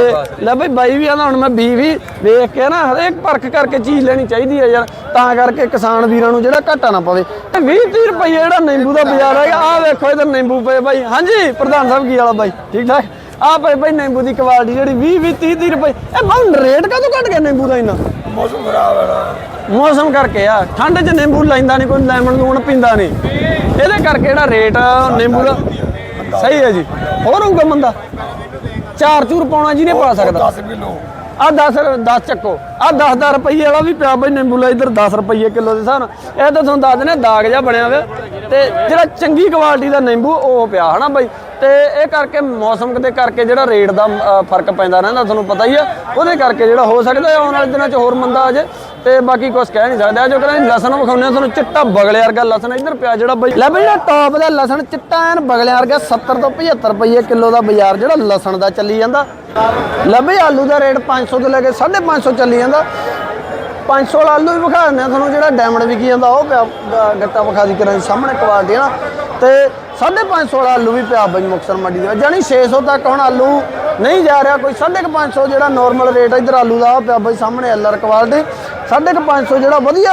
ਲੈ ਬਈ ਬਾਈ ਵੀ ਆਂਦਾ ਹੁਣ ਮੈਂ ਬੀ ਵੀ ਵੇਖ ਕੇ ਨਾ ਹਰੇਕ ਪਰਖ ਕਰਕੇ ਚੀਜ਼ ਲੈਣੀ ਚਾਹੀਦੀ ਹੈ ਯਾਰ ਤਾਂ ਕਰਕੇ ਕਿਸਾਨ ਵੀਰਾਂ ਨੂੰ ਜਿਹੜਾ ਘਾਟਾ ਨਾ ਪਵੇ। 20 30 ਰੁਪਏ ਜਿਹੜਾ ਨਿੰਬੂ ਦਾ ਬਾਜ਼ਾਰ ਹੈਗਾ ਆਹ ਵੇਖੋ ਇਧਰ ਨਿੰਬੂ ਪਏ ਬਾਈ। ਹਾਂਜੀ ਪ੍ਰਧਾਨ ਸਾਹਿਬ ਕੀ ਵਾਲਾ ਬਾਈ? ਠੀਕ ਠਾਕ? ਆ ਪਏ ਬਾਈ ਨਿੰਬੂ ਦੀ ਕੁਆਲਿਟੀ ਜਿਹੜੀ 20 20 30 30 ਰੁਪਏ। ਇਹ ਬਾਉ ਰੇਟ ਕਾਹਤੋਂ ਘਟ ਗਿਆ ਨਿੰਬੂ ਦਾ ਇੰਨਾ? ਮੌਸਮ ਖਰਾਬ ਹੈ ਮੌਸਮ ਕਰਕੇ ਆ। ਠੰਡ 'ਚ ਨਿੰਬੂ ਲੈਂਦਾ ਨਹੀਂ ਕੋਈ ਲੈਮਨ ਲੂਣ ਪੀਂਦਾ ਨਹੀਂ ਇਹਦੇ ਕਰਕੇ ਜਿਹੜਾ ਰੇਟ ਨਿੰਬੂ ਦਾ ਸਹੀ ਹੈ ਜੀ। ਹੋਰ ਹੋਊਗਾ ਬੰਦਾ? ਚਾਰ ਚੂਰ ਪਾਉਣਾ ਜੀ ਨਹੀਂ ਪਾ ਸਕਦਾ। 10 ਕਿਲੋ। ਆ 10 10 ਚੱਕੋ। ਆ 10 10 ਰੁਪਏ ਵਾਲਾ ਵੀ ਪਿਆ ਬਈ ਨਿੰਬੂ ਲੈ ਇਧਰ 10 ਰੁਪਏ ਕਿਲੋ ਦੇ ਹਿਸਾਬ ਨਾਲ ਇਹ ਤਾਂ ਤੁਹਾਨੂੰ ਦੱਸ ਦਿੰਦੇ ਦਾਗ ਜਿਹਾ ਬਣਿਆ ਹੋਇਆ। ਤੇ ਜਿਹੜਾ ਚੰਗੀ ਕੁਆਲਿਟੀ ਦਾ ਨਿੰਬੂ, ਉਹ ਪਿਆ, ਹਨਾ ਬਈ? ਤੇ ਇਹ ਕਰਕੇ ਮੌਸਮ ਦੇ ਕਰਕੇ ਜਿਹੜਾ ਰੇਟ ਦਾ ਫ਼ਰਕ ਪੈਂਦਾ ਰਹਿੰਦਾ, ਤੁਹਾਨੂੰ ਪਤਾ ਹੀ ਆ। ਉਹਦੇ ਕਰਕੇ ਜਿਹੜਾ ਹੋ ਸਕਦਾ, ਆਉਣ ਵਾਲੇ ਦਿਨਾਂ 'ਚ ਹੋਰ ਮੰਦਾ ਆ ਜੇ ਤੇ ਬਾਕੀ ਕੁਝ ਕਹਿ ਨਹੀਂ ਸਕਦਾ। ਜੋ ਕਹਿੰਦੇ ਲਸਣ ਵਿਖਾਉਂਦੇ ਆ ਤੁਹਾਨੂੰ ਚਿੱਟਾ ਬਗਲੇ ਵਰਗਾ ਲਸਣ, ਇੱਧਰ ਪਿਆ ਜਿਹੜਾ ਬਈ ਲੈ ਬਈ ਜਿਹੜਾ ਟੌਪ ਦਾ ਲਸਣ ਚਿੱਟਾ ਐਨ ਬਗਲੇ ਵਰਗਾ 70 ਤੋਂ 75 ਰੁਪਏ ਕਿਲੋ ਦਾ ਬਾਜ਼ਾਰ ਜਿਹੜਾ ਲਸਣ ਦਾ ਚੱਲੀ ਜਾਂਦਾ। ਲੈ ਬਈ ਆਲੂ ਦਾ ਰੇਟ 500 ਤੋਂ ਲੈ ਕੇ 550 ਚੱਲੀ ਜਾਂਦਾ। 500 ਵਾਲਾ ਆਲੂ ਵੀ ਵਿਖਾ ਦਿੰਦੇ ਆ ਤੁਹਾਨੂੰ, ਜਿਹੜਾ ਡਾਇਮੰਡ ਵਿਕੀ ਜਾਂਦਾ, ਉਹ ਪਿਆ ਗੱਟਾ ਵਿਖਾ ਦੀ ਕਰਾਂ ਸਾਹਮਣੇ ਕੁਆਲਟੀ ਹੈ ਨਾ। ਤੇ 550 ਵਾਲਾ ਆਲੂ ਵੀ ਪਿਆ ਬਈ ਮੁਕਤਸਰ ਮੰਡੀ ਦੇ ਵਿੱਚ ਜਾਨੀ 600 ਤੱਕ ਹੁਣ ਆਲੂ ਨਹੀਂ ਜਾ ਰਿਹਾ, ਕੋਈ 550 ਜਿਹੜਾ ਨਾਰਮਲ ਰੇਟ ਇੱਧਰ ਆਲੂ ਦਾ ਉਹ ਪਿਆ ਬਈ ਸਾਹਮਣੇ ਐਲਆਰ ਕੁਆਲਿਟੀ 550 ਜਿਹੜਾ ਵਧੀਆ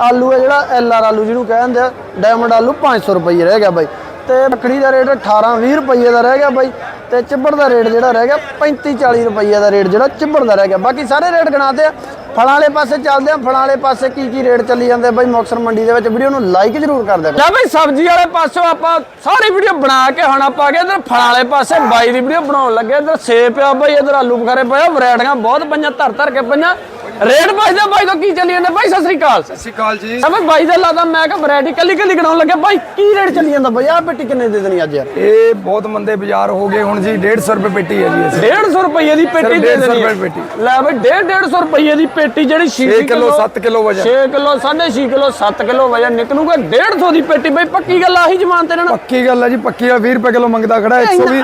ਆਲੂ ਹੈ, ਜਿਹੜਾ ਐਲਆਰ ਆਲੂ ਜਿਹਨੂੰ ਕਹਿੰਦੇ ਆ ਡਾਇਮੰਡ ਆਲੂ 500 ਰੁਪਏ ਰਹਿ ਗਿਆ ਬਾਈ। ਤੇ ਰੱਖੜੀ ਦਾ ਰੇਟ 18 20 ਰੁਪਏ ਦਾ ਰਹਿ ਗਿਆ ਬਾਈ। ਤੇ ਚਿੱਬੜ ਦਾ ਰੇਟ ਜਿਹੜਾ ਰਹਿ ਗਿਆ 35 40 ਰੁਪਏ ਦਾ ਰੇਟ ਜਿਹੜਾ ਚਿੱਬੜ ਦਾ ਰਹਿ ਗਿਆ। ਬਾਕੀ ਸਾਰੇ ਰੇਟ ਗਣਾਤੇ ਆ। ਫਲਾਂ ਵਾਲੇ ਪਾਸੇ ਚੱਲਦੇ ਆ ਫਲਾਂ ਵਾਲੇ ਪਾਸੇ ਕੀ ਕੀ ਰੇਟ ਚੱਲੀ ਜਾਂਦੇ ਆ? ਬਾਈ ਮੁਕਤਸਰ ਮੰਡੀ ਦੇ ਵਿੱਚ ਵੀਡੀਓ ਨੂੰ ਲਾਈਕ ਜ਼ਰੂਰ ਕਰ ਦਿਓ। ਲੈ ਬਾਈ ਸਬਜ਼ੀ ਵਾਲੇ ਪਾਸੋਂ ਆਪਾਂ ਸਾਰੀ ਵੀਡੀਓ ਬਣਾ ਕੇ ਹੁਣ ਆਪਾਂ ਆ ਗਏ ਇਧਰ ਫਲਾਂ ਵਾਲੇ ਪਾਸੇ ਬਾਈ ਦੀ ਵੀਡੀਓ ਬਣਾਉਣ ਲੱਗੇ। ਇਧਰ ਸੇਬ ਪਿਆ ਬਾਈ ਇਧਰ ਆਲੂ ਬੁਖਾਰੇ ਪਏ ਆ ਵੈਰਾਈਟੀਆਂ ਬਹੁਤ ਪਈਆਂ ਧਰ ਧਰ ਕੇ ਪਈਆਂ। ਰੇਟ ਭਾਈਦਾ ਬਾਈ ਤੋਂ ਕੀ ਚੱਲੀ ਜਾਂਦਾ? ਬਾਈ ਸਤਿ ਸ੍ਰੀ ਅਕਾਲ। ਸਤਿ ਸ਼੍ਰੀ ਅਕਾਲ ਜੀ। ਸਭੇ ਬਾਈ ਦਾ ਲਾਦਾ ਮੈਂ ਕਿਹਾ ਵੈਰਾਈਟੀ ਕੱਲੀ ਕੱਲੀ ਗਣਾਉਣ ਲੱਗਿਆ ਬਾਈ ਕੀ ਰੇਟ ਚੱਲੀ ਜਾਂਦਾ ਬਾਈ? ਆਹ ਪੇਟੀ ਕਿੰਨੇ ਦੇ ਦੇਣੀ ਅੱਜ? ਯਾਰ ਇਹ ਬਹੁਤ ਮੰਦੇ ਬਾਜ਼ਾਰ ਹੋ ਗਏ ਹੁਣ ਜੀ 150 ਰੁਪਏ ਪੇਟੀ ਹੈ ਜੀ ਅਸੀਂ 150 ਰੁਪਏ ਦੀ ਪੇਟੀ ਦੇ ਦੇਣੀ 150 ਹੈ। ਰੁਪਏ ਪੇਟੀ। ਲੈ ਬਈ 150 150 ਰੁਪਏ ਦੀ ਪੇਟੀ ਜਿਹੜੀ 6 6 ਕਿਲੋ 7 ਕਿਲੋ ਵਜਨ। 6 ਕਿਲੋ 6.5 ਕਿਲੋ 7 ਕਿਲੋ ਵਜਨ ਨਿਕਲੂਗਾ 150 ਦੀ ਪੇਟੀ ਬਈ ਪੱਕੀ ਗੱਲ ਆਹੀ ਜ਼ਮਾਨ ਤੇ ਨਾ ਪੱਕੀ ਗੱਲ ਹੈ ਜੀ ਪੱਕੀ ਆ 20 ਰੁਪਏ ਕਿਲੋ ਮੰਗਦਾ ਖੜਾ ਹੈ 120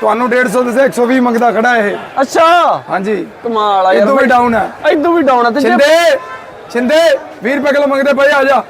ਤੁਹਾਨੂੰ 150 ਦੱਸਿਆ 120 ਮੰਗਦਾ ਖੜਾ ਇਹ। ਅੱਛਾ। ਹਾਂਜੀ। ਕਮਾਲ ਆ ਯਾਰ ਇਦੋਂ ਵੀ ਡਾਊਨ ਹੈ ਇਦੋਂ ਵੀ ਡਾਉਣ ਆ ਤੇ ਛਿੰਦੇ ਛਿੰਦੇ 20 ਰੁਪਏ ਕਿਲੋ ਮੰਗਦੇ ਪਏ ਆ ਜਾ।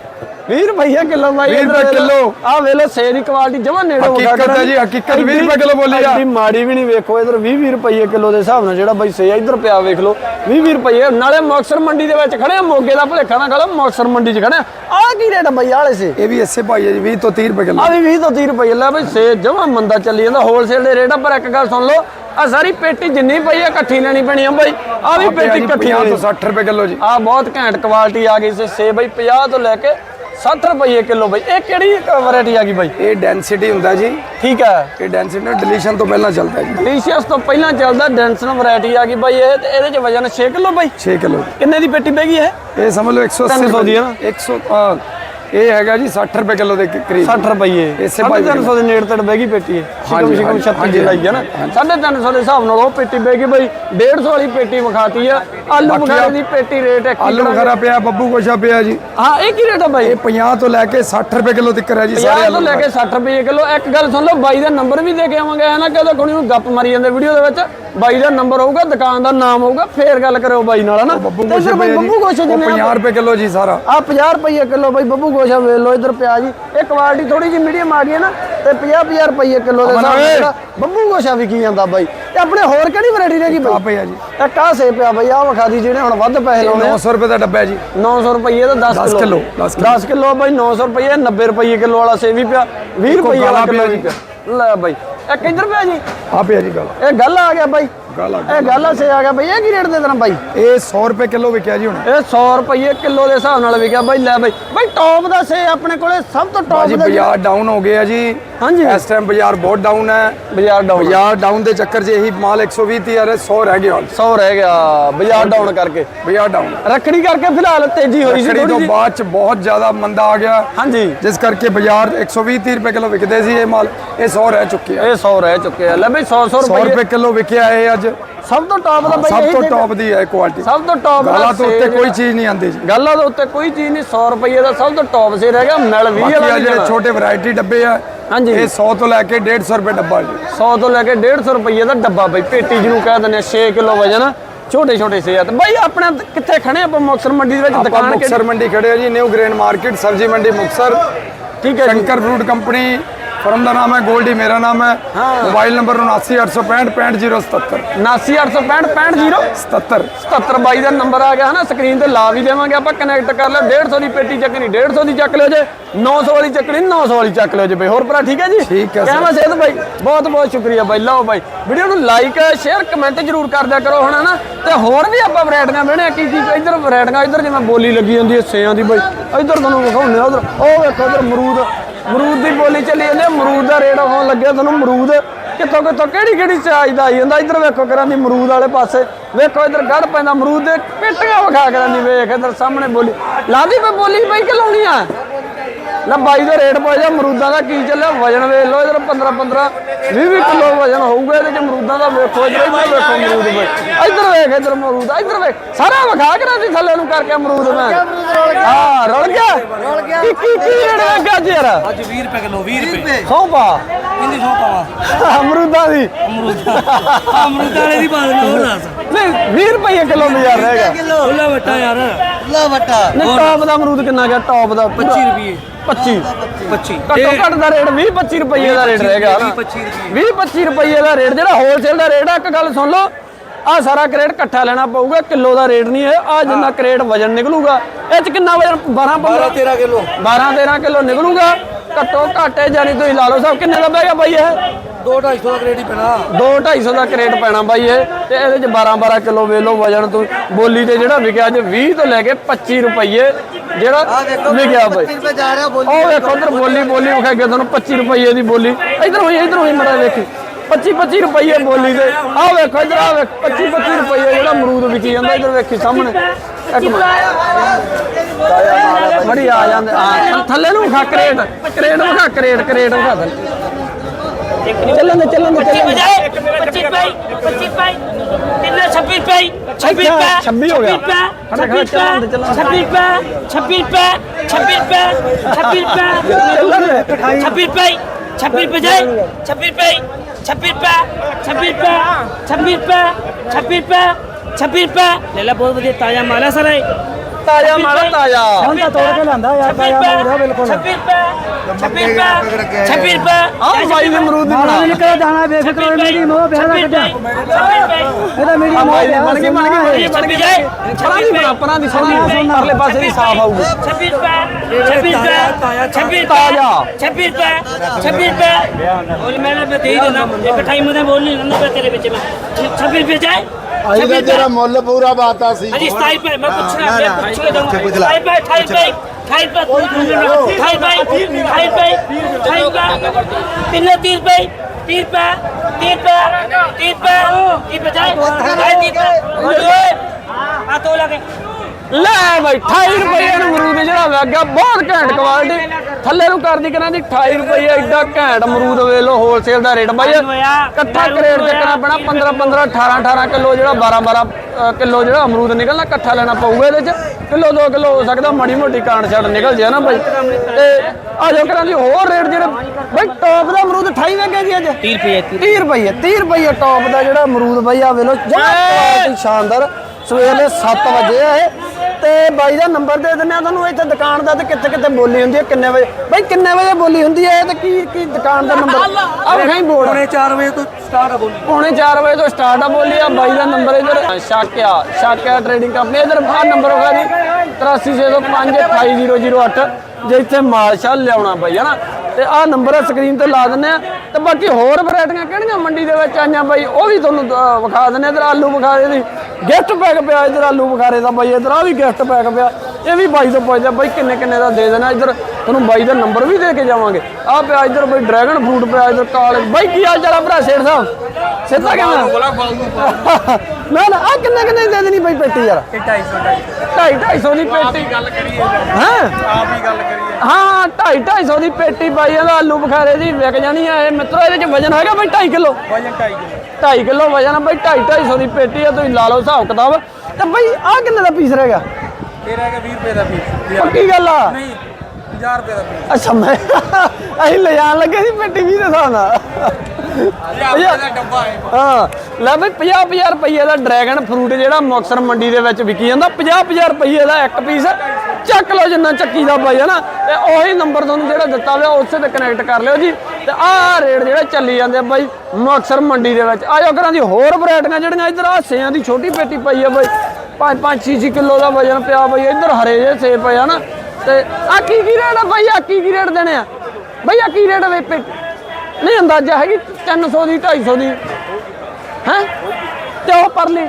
20 ਰੁਪਏ ਕਿਲੋ ਬਾਈ 20 ਰੁਪਏ ਕਿੱਲੋ। ਆ ਵੇਲੋ ਸੇ ਦੀ ਕੁਆਲਿਟੀ ਜਮਾ ਨੇੜੇ ਹਕੀਕਤ ਹੈ ਜੀ, ਹਕੀਕਤ 20 ਰੁਪਏ ਕਿੱਲੋ ਬੋਲੀ ਆ। ਮਾੜੀ ਵੀ ਨਹੀਂ ਵੇਖੋ ਇਧਰ 20 20 ਰੁਪਏ ਕਿਲੋ ਦੇ ਹਿਸਾਬ ਨਾਲ ਜਿਹੜਾ ਬਾਈ ਸੇ ਇਧਰ ਪਿਆ ਵੇਖ ਲਓ। 20 20 ਰੁਪਏ ਨਾਲੇ ਮੁਕਤਸਰ ਮੰਡੀ ਦੇ ਵਿੱਚ ਖੜੇ ਆ ਮੋਗੇ ਦਾ ਭਲੇਖਾ ਨਾ ਖੜਾ ਮੁਕਤਸਰ ਮੰਡੀ 'ਚ ਖੜੇ ਆ। ਆਹ ਕੀ ਰੇਟ ਆ ਬਾਈ ਆਲੇ ਸੇ ਇਹ ਵੀ ਐਸੇ ਭਾਈ ਹੈ ਜੀ 20 ਤੋਂ 30 ਰੁਪਏ ਕਿਲੋ। ਆ ਵੀ 20 ਤੋਂ 30 ਰੁਪਏ ਲੈ ਬਈ ਸੇ ਜਮਾ ਮੰਦਾ ਚੱਲੀ ਜਾਂਦਾ ਹੋਲਸੇਲ ਦੇ ਰੇਟ ਆ ਪਰ ਇੱਕ ਗੱਲ ਸੁਣ ਲਓ ਆ ਸਾਰੀ ਪੇਟੀ ਜਿੰਨੀ ਪਈ ਆ ਇਕੱਠੀ ਲੈਣੀ ਪੈਣੀ ਆ ਬਾਈ। ਆ ਵੀ ਪੇਟੀ ਇਕੱਠੀ 50 ਲੈਣੀ ਤੋਂ 60 ਰੁਪਏ ਕਿਲੋ ਜੀ। ਆ ਬਹੁਤ ਘੈਂਟ ਕੁਆਲਿਟੀ ਆ ਗਈ ਸੇ ਸੇ ਬਈ 50 ਤੋਂ ਲੈ ਕੇ 60 ਰੁਪਏ ਕਿਲੋ ਬਈ। ਇਹ ਕਿਹੜੀ ਵੈਰਾਈਟੀ ਆ ਗਈ ਬਾਈ? ਇਹ ਡੈਂਸਿਟੀ ਹੁੰਦਾ ਜੀ। ਠੀਕ ਹੈ। ਇਹ ਡੈਂਸਿਟੀ ਨਾ ਡਿਲੀਸ਼ਨ ਤੋਂ ਪਹਿਲਾਂ ਚੱਲਦਾ ਜੀ। ਡਿਲੀਸ਼ੀਅਸ ਤੋਂ ਪਹਿਲਾਂ ਚੱਲਦਾ ਡੈਂਸਨ ਵੈਰਾਈਟੀ ਆ ਗਈ ਬਾਈ। ਇਹ ਤੇ ਇਹਦੇ ਚ ਵਜਨ 6 ਕਿਲੋ ਬਾਈ? 6 ਕਿਲੋ। ਕਿੰਨੇ ਦੀ ਪੇਟੀ ਪੈਗੀ ਇਹ? ਇਹ ਸਮਝ ਲਓ 180 ਤਿੰਨ ਸੌ ਦੀ ਹੈ ਨਾ? 100 ਹਾਂ, ਇਹ ਹੈਗਾ ਜੀ 60 ਰੁਪਏ ਕਿਲੋ ਦੇ ਕਰੀਬ। 60 ਰੁਪਏ ਇਸੇ ਭਾਈ 350 ਦੇ ਨੇੜੇ ਤੜ ਬੈਗੀ ਪੇਟੀ ਹੈ ਹਾਂਜੀ, ਸ਼ਿਕਮ ਸ਼ਿਕਮ ਹਾਂਜੀ, 36 ਲਾਈ ਹੈ ਨਾ। 350 ਦੇ ਹਿਸਾਬ ਨਾਲ ਉਹ ਪੇਟੀ ਬੈਗੀ ਬਾਈ। 150 ਵਾਲੀ ਪੇਟੀ ਵਿਖਾਤੀ ਆ। ਆਲੂ ਬੁਖਾਰੇ ਦੀ ਪੇਟੀ ਰੇਟ ਹੈ ਆਲੂ ਬੁਖਾਰਾ ਪਿਆ ਬੱਬੂ ਗੋਸ਼ਾ ਪਿਆ ਜੀ। ਹਾਂ ਇਹ ਕੀ ਰੇਟ ਆ ਬਾਈ? ਇਹ 50 ਤੋਂ ਲੈ ਕੇ 60 ਰੁਪਏ ਕਿਲੋ ਤੱਕ ਹੈ ਜੀ ਸਾਰੇ 50 ਤੋਂ ਆਲੂ ਲੈ ਕੇ 60 ਰੁਪਏ ਕਿਲੋ। ਇੱਕ ਗੱਲ ਸੁਣ ਲਓ ਬਾਈ ਦਾ ਨੰਬਰ ਵੀ ਦੇ ਕੇ ਆਵਾਂਗੇ ਹੈ ਨਾ? ਕਿ ਉਹਦਾ ਕੋਈ ਨੂੰ ਗੱਪ ਮਾਰੀ ਜਾਂਦੇ ਵੀਡੀਓ ਦੇ ਵਿੱਚ। ਬਾਈ ਦਾ ਨੰਬਰ ਹੋਊਗਾ ਦੁਕਾਨ ਦਾ ਨਾਮ ਹੋਊਗਾ ਫੇਰ ਗੱਲ ਕਰਿਓ ਬਾਈ ਨਾਲ ਬੱਬੂ ਇੱਧਰ ਬਾਈ ਪਿਆ ਜੀ। ਬੱਬੂ ਉਹ ਜਿਵੇਂ 50 ਰੁਪਏ ਕਿਲੋ ਜੀ ਸਾਰਾ। ਆ 50 ਰੁਪਏ ਕਿਲੋ ਬਾਈ ਬੱਬੂ ਗੋਸ਼ਾ ਵੇਖ ਲਓ ਇੱਧਰ ਪਿਆ ਜੀ। ਇਹ ਕੁਆਲਿਟੀ ਥੋੜੀ ਜਿਹੀ ਮੀਡੀਅਮ ਆ ਗਈ ਹੈ ਨਾ ਤੇ 50 50 ਰੁਪਏ ਕਿਲੋ ਦੇ ਹਿਸਾਬ ਨਾਲ ਬੱਬੂ ਗੋਸ਼ਾ ਵਿਕੀ ਜਾਂਦਾ ਬਾਈ। ਤੇ ਆਪਣੇ ਹੋਰ ਕਿਹੜੀ ਵੈਰਾਈਟੀ ਰਹੇਗੀ ਆ ਬਾਈ? ਪਿਆ ਜੀ? ਇੱਕ ਆਹ ਸੇ ਪਿਆ ਬਾਈ? ਆ ਵਿਖਾ ਦੀ ਜਿਹੜੇ ਹੁਣ ਵੱਧ ਪੈਸੇ ਲਾਉਣੇ ਆ। 900 ਰੁਪਏ ਦਾ ਡੱਬਾ ਜੀ। 900 ਰੁਪਏ ਦਾ 10 ਦਸ ਕਿਲੋ। ਕਿੱਲੋ, ਦਸ ਕਿੱਲੋ। 10 ਕਿਲੋ ਬਾਈ 900 ਰੁਪਏ 90 ਰੁਪਏ ਕਿਲੋ ਵਾਲਾ ਸੇ ਵੀ ਪਿਆ। 20 ਇੱਕੋ ਰੁਪਏ ਵਾਲਾ ਕਿਲੋ ਜੀ ਪਿਆ। ਲੈ ਬਾਈ ਇੱਕ ਇੱਧਰ ਪਿਆ ਜੀ? ਆ ਪਿਆ ਜੀ ਗੱਲ। ਇਹ ਗੱਲ ਆ ਗਿਆ ਬਾਈ। ਗੱਲ ਇਹ ਗੱਲ ਸੇ ਆ ਗਿਆ ਬਾਈ ਇਹ ਕੀ ਰੇਟ ਦੇ ਦੇਣਾ ਬਾਈ? ਇਹ 100 ਰੁਪਏ ਕਿਲੋ ਵਿਕਿਆ ਜੀ ਹੁਣ। ਇਹ 100 ਰੁਪਏ ਕਿਲੋ ਦੇ ਹਿਸਾਬ ਨਾਲ ਵਿਕਿਆ ਬਾਈ ਲੈ ਬਾਈ। ਬਾਈ ਟੌਪ ਦਾ ਸੇ ਆਪਣੇ ਕੋਲੇ ਸਭ ਤੋਂ ਟੌਪ ਦਾ ਬਾਜ਼ਾਰ ਡਾਊਨ ਹੋ ਗਿਆ ਜੀ। ਹਾਂਜੀ। ਇਸ ਟਾਈਮ ਬਾਜ਼ਾਰ ਬਹੁਤ ਡਾਊਨ ਹੈ। ਬਾਜ਼ਾਰ ਡਾਊਨ ਬਾਜ਼ਾਰ ਡਾਊਨ ਦੇ ਚੱਕਰ 'ਚ ਇਹੀ ਮਾਲ 120 ਤੀ ਰਿਹਾ 100 ਰਹਿ ਗਿਆ ਹੁਣ। 100 ਰਹਿ ਗਿਆ ਬਾਜ਼ਾਰ ਡਾਊਨ ਕਰਕੇ। ਬਾਜ਼ਾਰ ਡਾਊਨ ਰੱਖੜੀ ਕਰਕੇ ਫਿਲਹਾਲ ਤੇਜ਼ੀ ਹੋਈ ਸੀ ਥੋੜੀ ਤੋਂ ਬਾਅਦ 'ਚ ਬਹੁਤ ਜ਼ਿਆਦਾ ਮੰਦਾ ਆ ਗਿਆ। ਹਾਂਜੀ। ਜਿਸ ਕਰਕੇ ਬਾਜ਼ਾਰ 120 30 ਰੁਪਏ ਕਿਲੋ ਵਿਕਦੇ ਸੀ ਇਹ ਮਾਲ। ਇਹ 100 ਰਹਿ ਚੁੱਕੇ ਆ। ਇਹ 100 ਰਹਿ ਚੁੱਕੇ ਆ। ਲੈ ਬਈ 100 100 100 ਰੁਪਏ ਰੁਪਏ ਕਿਲੋ ਵਿਕਿਆ ਇਹ ਅੱਜ ਸਭ ਤੋਂ ਟੌਪ ਦਾ ਬਾਈ ਸਭ ਤੋਂ ਟੌਪ ਦੀ ਹੈ ਕੁਆਲਿਟੀ ਸਭ ਤੋਂ ਟੌਪ ਦਾ ਗੱਲਾਂ ਤੋਂ ਉੱਤੇ ਕੋਈ ਚੀਜ਼ ਨਹੀਂ ਆਂਦੀ ਜੀ। ਗੱਲਾਂ ਤੋਂ ਉੱਤੇ ਕੋਈ ਚੀਜ਼ ਨਹੀਂ 100 ਰੁਪਏ ਦਾ ਸਭ ਤੋਂ ਟੌਪ ਸੇ ਰਹੇਗਾ ਮਿਲ 20 ਵਾਲਾ ਬਾਕੀ ਜਿਹੜੇ ਛੋਟੇ ਵੈਰਾਈਟੀ ਡੱਬੇ ਆ ਹਾਂਜੀ। ਇਹ 100 ਤੋਂ ਲੈ ਕੇ 150 ਰੁਪਏ ਡੱਬਾ ਜੀ। 100 ਤੋਂ ਲੈ ਕੇ 150 ਰੁਪਏ ਦਾ ਡੱਬਾ ਬਾਈ ਪੇਟੀ ਜਿਹਨੂੰ ਕਹਿ ਦਿੰਦੇ 6 ਕਿਲੋ ਵਜਨ ਛੋਟੇ ਛੋਟੇ ਸੇ ਆ। ਤੇ ਬਾਈ ਆਪਣਾ ਕਿੱਥੇ ਖੜੇ ਆਪਾਂ ਮੁਕਸਰ ਮੰਡੀ ਦੇ ਵਿੱਚ? ਦੁਕਾਨ ਕਿਹੜੀ? ਮੁਕਸਰ ਮੰਡੀ ਖੜੇ ਆ ਜੀ ਨਿਊ ਗ੍ਰੈਂਡ ਮਾਰਕੀਟ ਸਬਜ਼ੀ ਮੰਡੀ ਮੁਕਸਰ ਠੀਕ ਹੈ ਸ਼ੰਕਰ ਫਰੂਟ ਕੰਪਨੀ ਫਰਮ ਦਾ ਨਾਮ ਹੈ ਗੋਲਡੀ ਮੇਰਾ ਨਾਮ ਹੈ। ਮੋਬਾਈਲ ਨੰਬਰ 7986565077 7986565077 77 ਬਾਈ ਦਾ ਨੰਬਰ ਆ ਗਿਆ ਹਨਾ ਚੱਕ ਲਿਓ ਜੇ। 900 ਵਾਲੀ ਚੱਕਣੀ 900 ਵਾਲੀ ਚੱਕ ਲਿਓ ਜੇ ਬਈ। ਹੋਰ ਭਰਾ ਠੀਕ ਹੈ ਜੀ? ਠੀਕ ਹੈ ਬਹੁਤ ਬਹੁਤ ਸ਼ੁਕਰੀਆ ਬਾਈ। ਲਓ ਬਾਈ ਵੀਡੀਓ ਨੂੰ ਲਾਈਕ ਸ਼ੇਅਰ ਕਮੈਂਟ ਜ਼ਰੂਰ ਕਰ ਕਰੋ ਹਨਾ ਤੇ ਹੋਰ ਵੀ ਆਪਾਂ ਵੈਰਾਈਟੀਆਂ ਬਣਾਇਆ ਕੀ ਕੀ ਇੱਧਰ ਵੈਰਾਈਟੀਆਂ ਇੱਧਰ ਜਿਵੇਂ ਬੋਲੀ ਲੱਗੀ ਹੁੰਦੀ ਹੈ ਸਿਆਂ ਦੀ ਬਾਈ। ਇੱਧਰ ਤੁਹਾਨੂੰ ਵਿਖਾਉਂਦੇ ਆ ਉਧਰ। ਉਹ ਵੇਖੋ ਮਰੂਦ ਮਰੂਦ ਦੀ ਬੋਲੀ ਚੱਲੀ ਜਾਂਦੀ ਹੈ ਮਰੂਦ ਦਾ ਰੇਟ ਹੋਣ ਲੱਗਿਆ ਤੁਹਾਨੂੰ ਮਰੂਦ ਕਿੱਥੋਂ ਕਿੱਥੋਂ, ਕਿਹੜੀ ਕਿਹੜੀ ਸਾਈਜ਼ ਦਾ ਆਈ ਜਾਂਦਾ? ਇੱਧਰ ਵੇਖੋ ਕਰਾਂ ਦੀ ਅਮਰੂਦ ਵਾਲੇ ਪਾਸੇ। ਵੇਖੋ ਇੱਧਰ ਗੜ ਪੈਂਦਾ ਮਰੂਦ ਦੇ ਪਿੱਟੀਆਂ ਵਿਖਾ ਕਰਾਂ ਦੀ ਵੇਖ ਇੱਧਰ ਸਾਹਮਣੇ ਬੋਲੀ। ਲਾਦੀ ਪਈ ਬੋਲੀ ਪਈ ਕਿ ਲਾਉਣੀ ਆ? ਲੈ ਬਾਈ ਦਾ ਰੇਟ ਪਾ ਜਾ ਅਮਰੂਦਾਂ ਦਾ ਕੀ ਚੱਲਿਆ? ਵਜਨ ਵੇਖ ਲਓ ਇਧਰ 15 15 20 20 ਕਿਲੋ ਵਜਨ ਹੋਊਗਾ ਇਹਦੇ ਚ ਅਮਰੂਦਾਂ ਦਾ ਵੇਖੋ ਇਧਰ ਵੇਖੋ ਅਮਰੂਦ ਬਈ ਇੱਧਰ ਵੇਖ ਇੱਧਰ ਅਮਰੂਦ ਇੱਧਰ ਵੇਖ। ਸਾਰਾ ਵਿਖਾ ਕਰਾਂ ਦੀ ਥੱਲੇ ਨੂੰ ਕਰਕੇ ਅਮਰੂਦ ਮੈਂ ਹਾਂ ਰਲ ਗਿਆ। ਰਲ ਗਿਆ। ਕੀ ਕੀ ਕੀ ਰੇਟ ਲੱਗਾ ਜੀ ਯਾਰ? ਅੱਜ 20 ਰੁਪਏ ਕਿਲੋ 20 ਰੁਪਏ। ਸੌ ਪਾ। ਕਿੰਨੀ ਸੌ ਪਾਵਾ ਅਮਰੂਦਾਂ ਦੀ। ਅਮਰੂਦ। ਵਾਲੇ ਦੀ ਬਾਤ ਨਾ ਹੋਰ ਦੱਸ। ਨਹੀਂ 20 ਰੁਪਏ ਕਿਲੋ ਬਾਜ਼ਾਰ ਰਹੇਗਾ ਖੁੱਲਾ ਵੱਟਾ ਯਾਰ। ਵਟਾ। ਨਹੀਂ ਟੌਪ ਦਾ ਅਮਰੂਦ ਕਿੰਨਾ ਗਿਆ? ਟੌਪ ਦਾ 25 ਰੁਪਏ 25 25 ਘੱਟੋ ਘੱਟ ਦਾ ਰੇਟ 20 25 ਰੁਪਏ ਦਾ ਰੇਟ ਰਹੇਗਾ ਨਾ। 25 ਰੁਪਏ 20 25 ਰੁਪਏ ਦਾ ਰੇਟ ਜਿਹੜਾ ਹੋਲਸੇਲ ਦਾ ਰੇਟ ਆ ਇੱਕ ਗੱਲ ਸੁਣ ਲਓ ਆ ਸਾਰਾ ਕਰੇਟ ਇਕੱਠਾ ਲੈਣਾ ਪਊਗਾ ਕਿਲੋ ਦਾ ਰੇਟ ਨਹੀਂ ਹੈ। ਆ ਜਿੰਨਾ ਕਰੇਟ ਵਜਨ ਨਿਕਲੂਗਾ ਇਹ ਚ ਕਿੰਨਾ ਵਜਨ? 12 15 13 ਕਿਲੋ। 12 13 ਕਿਲੋ ਨਿਕਲੂਗਾ। ਘੱਟੋ ਘੱਟ ਜਾਨੀ ਤੁਸੀਂ ਲਾ ਲਓ ਸਾਹਿਬ ਕਿੰਨੇ ਦਾ ਗਿਆ ਬਾਈ ਇਹ? 2 250 ਦਾ ਗ੍ਰੇਡ ਹੀ ਪੈਣਾ। 2 250 ਦਾ ਕਰੇਟ ਪੈਣਾ ਬਾਈ ਇਹ। ਤੇ ਇਹਦੇ ਚ 12 12 ਕਿਲੋ ਵੇਖ ਲਓ ਵਜਨ ਤੋਂ। ਬੋਲੀ ਤੇ ਜਿਹੜਾ ਵਿਕਿਆ ਅੱਜ 20 ਤੋਂ ਲੈ ਕੇ 25 ਰੁਪਏ ਜਿਹੜਾ ਵਿਕਿਆ ਬਾਈ। ਰੁਪਏ ਜਾ ਰਿਹਾ ਬੋਲੀ ਉਹ ਵੇਖੋ ਉਧਰ ਬੋਲੀ ਬੋਲੀ ਵਿਖਾ ਗਿਆ ਤੁਹਾਨੂੰ 25 ਰੁਪਏ ਦੀ ਬੋਲੀ। ਇਧਰ ਹੋਈ ਇਧਰ ਹੋਈ ਮੜਾ ਵੇਖੀ। 25 25 ਰੁਪਏ ਬੋਲੀ ਦੇ ਆ ਵੇਖੋ ਇਧਰ ਆ ਵੇਖ 25 25 ਰੁਪਏ ਜਿਹੜਾ ਅਮਰੂਦ ਵਿਕੀ ਜਾਂਦਾ ਇਧਰ ਵੇਖੀ ਸਾਹਮਣੇ। ਬੜੀ ਆ ਜਾਂਦੇ, ਆ, ਥੱਲੇ ਨੂੰ ਖਾ ਕਰੇਟ ਕਰੇਟ ਵਿਖਾ, ਕਰੇਟ ਕਰੇਟ ਵਿਖਾ ਥੱਲੇ ਚੱਲਣ ਦੇ ਚੱਲਣ ਦੇ 25 ਵਜਾਏ 25 ਪਾਈ 25 ਪਾਈ ਤਿੰਨੇ 26 ਪਾਈ 26 ਪੈ 26 ਹੋ ਗਿਆ। 26 ਪੈ 26 ਪੈ 26 ਪੈ 26 ਪੈ 26 ਪੈ 26 ਪੈ 26 ਪੈ ਜਾਏ 26 ਪੈ 26 ਪੈ 26 ਪੈ 26 ਪੈ 26 ਪੈ 26 ਰੁਪਏ। ਲੈ ਲੈ ਬਹੁਤ ਵਧੀਆ ਤਾਜ਼ਾ ਮਾਲ ਹੈ ਸਰ। ਤਾਜ਼ਾ ਮਾਲ ਤਾਜ਼ਾ। ਹੁਣ ਤਾਂ ਤੋੜ ਕੇ ਲਾਂਦਾ ਯਾਰ ਤਾਜ਼ਾ ਮਾਲ ਬਿਲਕੁਲ। 26 ਰੁਪਏ। 26 ਰੁਪਏ। 26 ਰੁਪਏ। ਆਹ ਭਾਈ ਨੇ ਅਮਰੂਦ ਦੀ ਬਣਾ ਨਿਕਲ ਜਾਣਾ ਬੇਫਿਕਰ ਮੇਰੀ ਮੋਹ ਬਿਹਾਰ ਕੱਢਿਆ। ਇਹਦਾ ਮੇਰੀ ਮੋਹ ਬਣ ਗਈ ਬਣ ਗਈ ਬਣ ਗਈ। ਛੜਾ ਨਹੀਂ ਬਣਾ ਪਰਾਂ ਦੀ ਸੋਹਣੀ ਅਗਲੇ ਪਾਸੇ ਦੀ ਸਾਫ਼ ਆਊਗੀ। 26 ਰੁਪਏ। 26 ਰੁਪਏ। ਤਾਜ਼ਾ 26 ਤਾਜ਼ਾ। 26 ਰੁਪਏ। 26 ਰੁਪਏ। ਬੋਲ ਮੈਂ ਨਾ ਬਤੇ ਹੀ ਦੇਣਾ ਇਹ ਬਿਠਾਈ ਮੈਂ ਬੋਲ ਨਹੀਂ ਨਾ ਤੇਰੇ ਵਿੱਚ ਮੈਂ। 26 ਰੁਪਏ ਜਾਏ। ਅਸੀਂ ਤਾਂ ਮੁੱਲ ਪੂਰਾ ਬਾਤਾ ਸੀ ਹਾਂਜੀ 27 ਪੈ ਮੈਂ ਪੁੱਛ ਰਿਹਾ ਮੈਂ ਪੁੱਛ ਕੇ ਦਊਂਗਾ 27 ਪੈ 28 ਪੈ 28 ਪੈ 28 ਪੈ 28 ਪੈ 28 ਪੈ ਤਿੰਨੇ 30 ਪੈ 30 ਪੈ 30 ਪੈ 30 ਪੈ ਕੀ ਬਜਾਏ 30 ਪੈ ਓਏ ਆ ਤੋ ਲਗੇ ਲੈ ਬਈ 28 ਰੁਪਏ ਨੂੰ ਅਮਰੂਦ ਜਿਹੜਾ ਲੱਗਾ ਬਹੁਤ ਘੈਂਟ ਕੁਆਲਿਟੀ ਥੱਲੇ ਨੂੰ ਕਰਦੀ ਕਰਾਂ ਦੀ 28 ਰੁਪਏ ਐਡਾ ਘੈਂਟ ਅਮਰੂਦ ਵੇਖ ਲਓ ਹੋਲਸੇਲ ਦਾ ਰੇਟ ਬਾਈ। ਇਕੱਠਾ ਕਰੇਟ ਚੱਕਣਾ ਪੈਣਾ 15 15 18 18 ਕਿਲੋ ਜਿਹੜਾ 12 12 ਕਿਲੋ ਜਿਹੜਾ ਅਮਰੂਦ ਨਿਕਲਣਾ ਇਕੱਠਾ ਲੈਣਾ ਪਊਗਾ ਇਹਦੇ ਚ। ਕਿਲੋ 2 ਕਿਲੋ ਹੋ ਸਕਦਾ ਮਾੜੀ ਮੋਟੀ ਕਾਂਡ ਛੱਡ ਨਿਕਲ ਜੇ ਨਾ ਬਾਈ। ਤੇ ਆ ਜੋ ਕਰਾਂ ਦੀ ਹੋਰ ਰੇਟ ਜਿਹੜੇ ਬਾਈ ਟੌਪ ਦਾ ਅਮਰੂਦ 28 ਵਗੇ ਜੀ ਅੱਜ। 30 ਰੁਪਏ 30 ਰੁਪਏ। 30 ਰੁਪਏ ਟੌਪ ਦਾ ਜਿਹੜਾ ਅਮਰੂਦ ਬਾਈ ਆ ਵੇਖ ਲਓ ਸ਼ਾਨਦਾਰ। ਸਵੇਰ ਦੇ 7 ਵਜੇ ਆ ਇਹ ਤੇ ਬਾਈ ਦਾ ਨੰਬਰ ਦੇ ਦਿੰਦੇ ਆ ਤੁਹਾਨੂੰ ਇੱਥੇ ਦੁਕਾਨ ਦਾ ਤੇ ਕਿੱਥੇ ਕਿੱਥੇ ਬੋਲੀ ਹੁੰਦੀ ਹੈ ਕਿੰਨੇ ਵਜੇ? ਬਾਈ ਕਿੰਨੇ ਵਜੇ ਬੋਲੀ ਹੁੰਦੀ ਹੈ ਤੇ ਕੀ ਕੀ ਦੁਕਾਨ ਦਾ ਨੰਬਰ? ਆ ਵਿਖਾਈ ਬੋਰਡ ਪੌਣੇ 4 ਵਜੇ ਤੋਂ ਸਟਾਰਟ ਆ ਬੋਲੀ। ਪੌਣੇ 4 ਵਜੇ ਤੋਂ ਸਟਾਰਟ ਆ ਬੋਲੀ ਆ ਬਾਈ ਦਾ ਨੰਬਰ ਇਧਰ। ਸ਼ਾਕਿਆ ਸ਼ਾਕਿਆ ਟ੍ਰੇਡਿੰਗ ਕੰਪਨੀ ਇਧਰ ਆ ਨੰਬਰ ਹੋਗਾ ਜੀ 8365 ਜੇ ਇੱਥੇ ਮਾਲ ਸ਼ਾਲ ਲਿਆਉਣਾ ਬਾਈ ਹਨਾ? ਤੇ ਆਹ ਨੰਬਰ ਆ ਸਕਰੀਨ ਤੇ ਲਾ ਦਿੰਨੇ ਆ। ਤੇ ਬਾਕੀ ਹੋਰ ਵੈਰਾਈਟੀਆਂ ਕਿਹੜੀਆਂ ਮੰਡੀ ਦੇ ਵਿੱਚ ਆਈਆਂ ਬਾਈ ਉਹ ਵੀ ਤੁਹਾਨੂੰ ਅਹ, ਵਿਖਾ ਦਿੰਨੇ ਇਧਰ ਆਲੂ ਬੁਖਾਰੇ ਦੀ ਗਿਫਟ ਪੈਕ ਪਿਆ ਇਧਰ ਆਲੂ ਬੁਖਾਰੇ ਦਾ ਬਾਈ ਇਧਰ ਆ ਵੀ ਗਿਫਟ ਪੈਕ ਪਿਆ। ਇਹ ਵੀ ਬਾਈ ਤੋਂ ਪੁੱਛਦਾ ਬਾਈ ਕਿੰਨੇ ਕਿੰਨੇ ਦਾ ਦੇ ਦੇਣਾ ਇਧਰ? ਤੁਹਾਨੂੰ ਬਾਈ ਦਾ ਨੰਬਰ ਵੀ ਦੇ ਕੇ ਜਾਵਾਂਗੇ। ਆ ਪਿਆ ਇਧਰ ਬਾਈ ਡਰੈਗਨ ਫਰੂਟ ਪਿਆ ਇਧਰ ਕਾਲੇ। ਬਾਈ ਕੀ ਹਾਲ ਚਾਲ ਆ ਭਰਾ ਸ਼ੇਰ ਸਾਹਿਬ? ਸਿੱਧਾ ਕਹਿੰਦਾ। ਨਾ ਨਾ ਆ ਕਿੰਨੇ ਕਿੰਨੇ ਦੀ ਦੇਣੀ ਬਾਈ ਪੇਟੀ ਯਾਰ? 250 250 ਦੀ ਪੇਟੀ। ਗੱਲ ਕਰੀਏ ਹਾਂ? ਆਪ ਹੀ ਗੱਲ ਕਰੀਏ। ਹਾਂ 250 250 ਦੀ ਪੇਟੀ ਬਾਈ ਇਹਦਾ ਆਲੂ ਬੁਖਾਰੇ ਦੀ ਵਿਕ ਜਾਣੀ ਆ। ਇਹ ਮਿੱਤਰੋ ਇਹਦੇ ਚ ਵਜਨ ਹੈਗਾ ਬਾਈ 2.5 ਕਿਲੋ? ਵਜਨ 2.5 ਕਿਲੋ। 2.5 ਕਿਲੋ ਵਜਨ ਆ ਬਾਈ 2.5 250 ਦੀ ਪੇਟੀ ਆ ਤੁਸੀਂ ਲਾ ਲਓ ਹਿਸਾਬ ਕਿਤਾਬ। ਤੇ ਬਾਈ ਆ ਕਿੰਨੇ ਦਾ ਪੀਸ ਰਹੇਗਾ ਇਹ ਰਹਿ ਗਿਆ 20 ਰੁਪਏ ਦਾ ਪੀਸ ਪੱਕੀ ਗੱਲ ਆ? ਨਹੀਂ 50 ਰੁਪਏ ਦਾ ਪੀਸ ਅੱਛਾ ਮੈਂ ਅਸੀਂ ਲੈ ਜਾਣ ਲੱਗੇ ਸੀ ਪੇਟੀ 20 ਦੇ ਹਿਸਾਬ ਨਾਲ। ਇਹ ਦਾ ਡੱਬਾ ਹੈ। ਹਾਂ ਲੈ ਬਈ 50 50 ਰੁਪਏ ਦਾ ਡਰੈਗਨ ਫਰੂਟ ਜਿਹੜਾ ਮੁਕਸਰ ਮੰਡੀ ਦੇ ਵਿੱਚ ਵਿਕੀ ਜਾਂਦਾ 50 50 ਰੁਪਏ ਦਾ ਇੱਕ ਪੀਸ ਚੱਕ ਲਓ ਜਿੰਨਾ ਚੱਕੀ ਦਾ ਬਾਈ ਹੈ ਨਾ ਤੇ ਉਹੀ ਨੰਬਰ ਤੁਹਾਨੂੰ ਜਿਹੜਾ ਦਿੱਤਾ ਹੋਇਆ ਉਸੇ ਤੇ ਕਨੈਕਟ ਕਰ ਲਿਓ ਜੀ। ਤੇ ਆਹ ਰੇਟ ਜਿਹੜਾ ਚੱਲੀ ਜਾਂਦੇ ਬਾਈ ਮੁਕਸਰ ਮੰਡੀ ਦੇ ਵਿੱਚ। ਆਜੋ ਕਰਾਂ ਦੀ ਹੋਰ ਵੈਰਾਈਟੀਆਂ ਜਿਹੜੀਆਂ ਇੱਧਰ ਆ ਸੇਆਂ ਦੀ ਛੋਟੀ ਪੇਟੀ ਪਈ ਆ ਬਾਈ। 5 5 6 6 ਕਿਲੋ ਦਾ ਵਜਨ ਪਿਆ ਬਾਈ, ਇੱਧਰ ਹਰੇ ਜੇ ਸੇਬ ਪਏ ਆ ਨਾ, ਤੇ ਆ ਕੀ ਕੀ ਰੇਟ ਆ ਬਾਈ, ਆ ਕੀ ਕੀ ਰੇਟ ਦੇਣੇ ਆ? ਬਾਈ, ਆ ਕੀ ਰੇਟ ਵੇ ਨਹੀਂ, ਅੰਦਾਜ਼ਾ ਹੈਗੀ 300 ਦੀ 250 ਦੀ। ਹੈ? ਤੇ ਉਹ ਪਰਲੀ।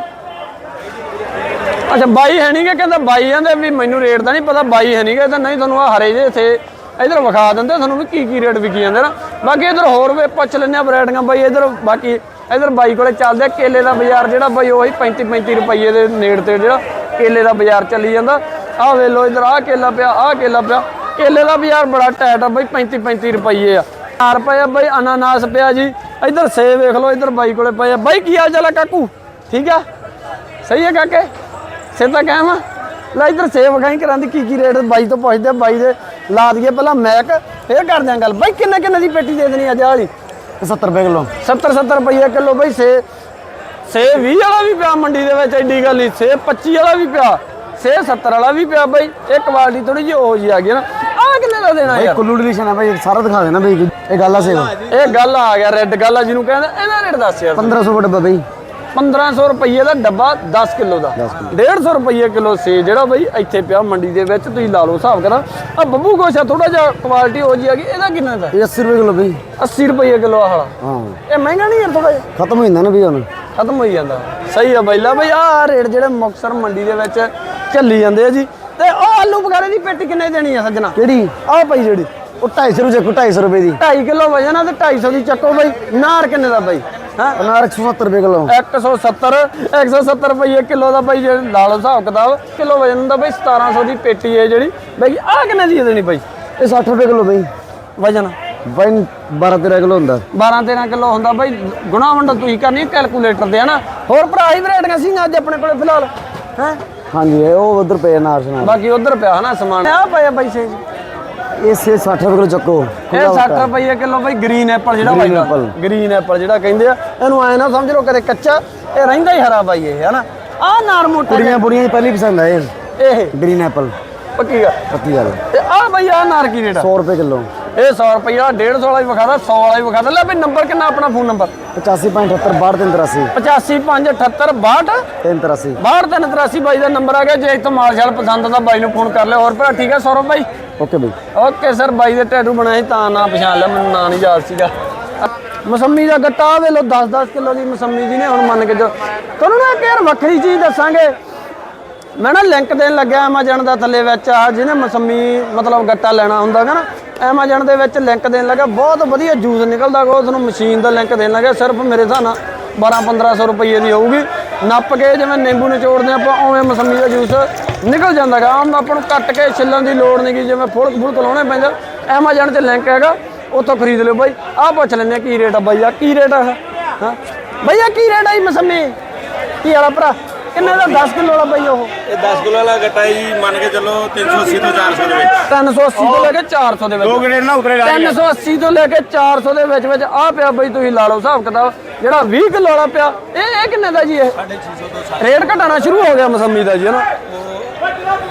ਅੱਛਾ, ਬਾਈ ਹੈ ਨਹੀਂ ਕਿ ਕਹਿੰਦਾ ਬਾਈ ਕਹਿੰਦੇ ਵੀ ਮੈਨੂੰ ਰੇਟ ਦਾ ਨਹੀਂ ਪਤਾ, ਬਾਈ ਹੈ ਨਹੀਂ ਕਿ ਨਹੀਂ, ਤੁਹਾਨੂੰ ਆ ਹਰੇ ਜੇ ਇੱਥੇ ਇਧਰ ਵਿਖਾ ਦਿੰਦੇ, ਤੁਹਾਨੂੰ ਵੀ ਕੀ ਕੀ ਰੇਟ ਵਿਕੀ ਜਾਂਦੇ ਨਾ। ਬਾਕੀ ਇਧਰ ਹੋਰ ਵੀ ਪੁੱਛ ਲੈਂਦੇ ਆ ਵੈਰਾਈਟੀਆਂ ਬਾਈ ਇਧਰ ਬਾਕੀ ਇਧਰ ਬਾਈ ਕੋਲੇ ਚੱਲਦੇ ਆ ਕੇਲੇ ਦਾ ਬਾਜ਼ਾਰ ਜਿਹੜਾ ਬਾਈ ਉਹੀ 35 35 ਰੁਪਏ ਦੇ ਨੇੜ ਤੇ ਜਿਹੜਾ ਕੇਲੇ ਦਾ ਬਾਜ਼ਾਰ ਚੱਲੀ ਜਾਂਦਾ। ਆਹ ਵੇਖ ਲਓ ਇਧਰ ਆਹ ਕੇਲਾ ਪਿਆ ਆਹ ਕੇਲਾ ਪਿਆ। ਕੇਲੇ ਦਾ ਬਾਜ਼ਾਰ ਬੜਾ ਟਾਈਟ ਆ ਬਾਈ 35 35 ਰੁਪਏ ਆ। 4 ਰੁਪਏ ਆ ਬਾਈ ਅਨਾਨਾਸ ਪਿਆ ਜੀ। ਇਧਰ ਸੇਬ ਵੇਖ ਲਓ ਇਧਰ ਬਾਈ ਕੋਲੇ ਪਏ ਆ। ਬਾਈ ਕੀ ਹਾਲ ਚਾਲ ਆ ਕਾਕੂ? ਠੀਕ ਆ? ਸਹੀ ਹੈ ਕਾਕੇ? ਸਿੱਧਾ ਕਹਿਮ ਆ? ਲੈ ਇਧਰ ਸੇਵ ਵਿਖਾਈ ਕਰਾਂ ਦੀ ਕੀ ਕੀ ਰੇਟ ਬਾਈ ਤੋਂ ਪੁੱਛਦੇ ਆ, ਬਾਈ ਦੇ ਲਾ ਦਈਏ ਪਹਿਲਾਂ ਮੈਕ ਫੇਰ ਕਰਦੇ ਆਂ ਗੱਲ। ਬਾਈ ਕਿੰਨੇ ਕਿੰਨੇ ਦੀ ਪੇਟੀ ਦੇ ਦੇਣੀ ਅੱਜ ਵਾਲੀ? 70 ਰੁਪਏ ਕਿਲੋ। 70 70 ਰੁਪਏ ਕਿਲੋ ਬਾਈ ਸੇ ਸੇ 20 ਵਾਲਾ ਵੀ ਪਿਆ ਮੰਡੀ ਦੇ ਵਿੱਚ ਐਡੀ ਗੱਲ ਨਹੀਂ ਸੇ 25 ਵਾਲਾ ਵੀ ਪਿਆ ਸੇ 70 ਵਾਲਾ ਵੀ ਪਿਆ ਬਾਈ। ਇਹ ਕੁਆਲਿਟੀ ਥੋੜੀ ਜਿਹੀ ਉਹ ਜੀ ਆ ਗਈ ਨਾ। ਆ ਕਿੰਨੇ ਦਾ ਦੇਣਾ ਯਾਰ? ਕੁੱਲੂ ਡਿਲੀਸ਼ਨ ਆ ਭਾਈ ਸਾਰਾ ਦਿਖਾ ਦੇਣਾ ਭਾਈ ਇਹ ਗੱਲ ਆ ਸੇਵਾ। ਇਹ ਗੱਲ ਆ ਗਿਆ ਰੈੱਡ ਗੱਲ ਆ ਜਿਹਨੂੰ ਕਹਿੰਦੇ ਇਹਦਾ ਰੇਟ ਦੱਸ ਯਾਰ। 1500 ਦਾ ਡੱਬਾ ਭਾਈ 1500 ਰੁਪਏ ਦਾ ਡੱਬਾ 10 ਕਿਲੋ ਦਾ। 150 ਰੁਪਏ ਕਿਲੋ ਸੇ ਜਿਹੜਾ ਬਈ ਇੱਥੇ ਪਿਆ ਮੰਡੀ ਦੇ ਵਿੱਚ ਤੁਸੀਂ ਲਾ ਲਓ ਹਿਸਾਬ ਕਰਾਂ। ਆ ਬੱਬੂ ਗੋਸ਼ਾ ਥੋੜਾ ਜਿਹਾ ਕੁਆਲਿਟੀ ਹੋ ਜੀ ਆ ਗਈ ਇਹਦਾ ਕਿੰਨਾ ਦਾ? ਇਹ 80 ਰੁਪਏ ਕਿਲੋ ਭਾਈ 80 ਰੁਪਏ ਕਿਲੋ ਆਹ ਹਾਂ। ਇਹ ਮਹਿੰਗਾ ਨਹੀਂ ਯਾਰ ਥੋੜਾ ਜਿਹਾ? ਖਤਮ ਹੋ ਜਾਂਦਾ ਨਾ ਵੀ ਹੁਣ। ਖਤਮ ਹੋਈ ਜਾਂਦਾ। ਸਹੀ ਆ ਬਈਲਾ ਬਈ ਆਹ ਰੇਟ ਜਿਹੜੇ ਮੁਕਸਰ ਮੰਡੀ ਦੇ ਵਿੱਚ ਚੱਲੀ ਜਾਂਦੇ ਆ ਜੀ। ਤੇ ਉਹ ਆਲੂ ਬਗਾਰੇ ਦੀ ਪੇਟੀ ਕਿੰਨੇ ਦੇਣੀ ਆ ਸੱਜਣਾ? ਕਿਹੜੀ? ਆਹ ਪਈ ਜਿਹੜੀ। ਉਹ 250 ਰੁਪਏ ਚੱਕੋ 250 ਰੁਪਏ ਦੀ। 2.5 ਕਿਲੋ ਵਜਨ ਆ ਤੇ 250 ਦੀ ਚੱਕੋ ਬਾਈ। ਨਾਰ ਕਿੰਨੇ ਦਾ ਬਾਈ? ਹਾਂ। ਅਨਾਰ 170 ਰੁਪਏ ਕਿਲੋ। 170 170 ਰੁਪਏ ਕਿਲੋ ਦਾ ਬਾਈ ਜੇ ਲਾ ਲਓ ਹਿਸਾਬ ਕਿਤਾਬ ਕਿਲੋ ਵਜਨ ਦਾ ਬਾਈ 1700 ਦੀ ਪੇਟੀ ਹੈ ਜਿਹੜੀ। ਬਾਈ ਆਹ ਕਿੰਨੇ ਦੀ ਦੇਣੀ ਬਾਈ? ਇਹ 60 ਰੁਪਏ ਕਿਲੋ ਬਈ। ਵਜਨ? ਬਾਈ 12 13 ਕਿਲੋ ਹੁੰਦਾ। 12 13 ਕਿਲੋ ਹੁੰਦਾ ਬਾਈ। ਗੁਣਾ ਵੰਡਾ ਤੁਸੀਂ ਕਰਨੀ ਕੈਲਕੂਲੇਟਰ ਦੇ ਹਨਾ? ਹੋਰ ਭਰਾ ਹੀ ਵਰੇਟੀਆਂ ਸੀ ਅੱਜ ਆਪਣੇ ਕੋਲੇ ਫਿਲਹਾਲ ਹੈ? ਹਾਂਜੀ ਉਹ ਉਧਰ ਪਏ ਅਨਾਰ ਸਨਾਰ ਬਾਕੀ ਉਧਰ ਪਿਆ ਹਨਾ ਸਮਾਨ? ਆ ਪਿਆ ਬਾਈ ਸੇ। ਇਹ ਸੇ 60 ਰੁਪਏ ਕਿਲੋ ਚੱਕੋ ਇਹ 60 ਰੁਪਏ ਕਿਲੋ ਬਾਈ ਗ੍ਰੀਨ ਐਪਲ ਜਿਹੜਾ ਬਾਈ। ਗ੍ਰੀਨ ਐਪਲ ਜਿਹੜਾ ਕਹਿੰਦੇ ਆ ਇਹਨੂੰ ਐ ਨਾ ਸਮਝ ਲਓ ਕਦੇ ਕੱਚਾ ਇਹ ਰਹਿੰਦਾ ਹੀ ਹਰਾ ਬਾਈ ਇਹ ਹਨਾ? ਆ ਨਾਰ ਮੋਟਾ ਕੁੜੀਆਂ ਬੁੜੀਆਂ ਦੀ ਪਹਿਲੀ ਪਸੰਦ ਆਏ ਜਿਹਾ। ਇਹ। ਗ੍ਰੀਨ ਐਪਲ ਪੱਕੀ ਗੱਲ। ਪੱਤੀ ਗੱਲ। ਤੇ ਆ ਬਈ ਆ ਨਾਰ ਕੀ ਰੇਟ ਆ 100 ਰੁਪਏ ਕਿਲੋ। ਇਹ 100 ਰੁਪਇਆ 150 ਵਾਲਾ ਹੀ ਵਿਖਾਦਾ 100 ਵਾਲਾ ਹੀ ਵਿਖਾਦਾ ਲੈ ਬਈ ਨੰਬਰ ਕਿੰਨਾ ਆਪਣਾ ਫੋਨ ਨੰਬਰ? 85.78 62 8558 383 62 ਬਾਈ ਦਾ ਨੰਬਰ ਆ ਗਿਆ। ਜੇ ਇੱਥੋਂ ਮਾਲ ਸ਼ਾਲ ਪਸੰਦ ਆਉਂਦਾ ਬਾਈ ਨੂੰ ਫੋਨ ਕਰ ਲਿਓ। ਹੋਰ ਭਰਾ ਠੀਕ ਹੈ ਸੌਰਵ ਬਾਈ? ਓਕੇ ਬਈ। ਓਕੇ ਸਰ ਬਾਈ ਦੇ ਟੈਟੂ ਬਣਾਏ ਤਾਂ ਨਾ ਪਛਾਣ ਲਿਆ ਮੈਨੂੰ ਨਾਂ ਨਹੀਂ ਯਾਦ ਸੀਗਾ। ਮਸੰਮੀ ਦਾ ਗੱਟਾ ਵੇ ਲੋ 10-10 ਕਿਲੋ ਦੀ ਮਸੰਮੀ ਦੀ ਨੇ ਹੁਣ ਮੰਨ ਕੇ ਜੋ ਤੁਹਾਨੂੰ ਨਾ ਇੱਕ ਯਾਰ ਵੱਖਰੀ ਚੀਜ਼ ਦੱਸਾਂਗੇ। ਮੈਂ ਨਾ ਲਿੰਕ ਦੇਣ ਲੱਗਿਆ Amazon ਦਾ ਥੱਲੇ ਵਿੱਚ ਆ ਜਿਹਨੇ ਮਸੰਮੀ ਮਤਲਬ ਗੱਟਾ ਲੈਣਾ ਹੁੰਦਾਗਾ ਨਾ, Amazon ਦੇ ਵਿੱਚ ਲਿੰਕ ਦੇਣ ਲੱਗਾ ਬਹੁਤ ਵਧੀਆ ਜੂਸ ਨਿਕਲਦਾ ਗਾ ਤੁਹਾਨੂੰ ਮਸ਼ੀਨ ਦਾ ਲਿੰਕ ਦੇਣ ਲੱਗਾ ਸਿਰਫ ਮੇਰੇ ਹਿਸਾਬ ਨਾਲ 12-1500 ਰੁਪਏ ਦੀ ਹੋਊਗੀ। ਨੱਪ ਕੇ ਜਿਵੇਂ ਨਿੰਬੂ ਨਿਚੋੜਦੇ ਆਪਾਂ ਉਵੇਂ ਮਸੰਮੀ ਦਾ ਜੂਸ ਨਿਕਲ ਜਾਂਦਾਗਾ ਆਮ ਆਪਾਂ ਨੂੰ ਕੱਟ ਕੇ ਛਿੱਲਣ ਦੀ ਲੋੜ ਨਹੀਂ ਗੀ ਜਿਵੇਂ ਫੁਲਕ ਫੁਲਕ ਲਾਉਣੇ ਪੈਂਦਾ Amazon 'ਚ ਲਿੰਕ ਹੈਗਾ, ਉੱਥੋਂ ਖਰੀਦ ਲਿਓ ਬਾਈ। ਆਹ ਪੁੱਛ ਲੈਂਦੇ ਆ, ਕੀ ਰੇਟ ਆ ਬਾਈ ਆ ਕੀ ਰੇਟ ਆ ਇਹ? ਹਾਂ। ਬਾਈ ਆ ਕੀ ਰੇਟ ਆ ਜੀ ਮਸੰਮੀ? ਕੀ ਵਾਲਾ ਭਰਾ? ਕਿੰਨੇ ਦਾ? 10 ਕਿਲੋ ਵਾਲਾ ਬਾਈ ਉਹ? ਇਹ 10 ਕਿਲੋ ਵਾਲਾ ਗੱਟਾ ਜੀ ਮੰਨ ਕੇ ਚੱਲੋ 380 ਤੋਂ 400 ਦੇ ਵਿੱਚ। 380 ਤੋਂ ਲੈ ਕੇ 400 ਦੇ ਵਿੱਚ। ਦੋ ਗੇੜੇ ਨਾ ਉਤਰੇ 380 ਤੋਂ ਲੈ ਕੇ 400 ਦੇ ਵਿੱਚ ਵਿੱਚ ਆ ਪਿਆ ਬਈ ਤੁਸੀਂ ਲਾ ਲਓ ਹਿਸਾਬ ਕਿਤਾਬ ਜਿਹੜਾ 20 ਕਿਲੋ ਵਾਲਾ ਪਿਆ ਇਹ ਇਹ ਕਿੰਨੇ ਦਾ ਜੀ ਇਹ? 650 ਤੋਂ ਰੇਟ ਘਟਾਣਾ ਸ਼ੁਰੂ ਹੋ ਗਿਆ ਮਸੰਮੀ ਦਾ ਜੀ ਹਨਾ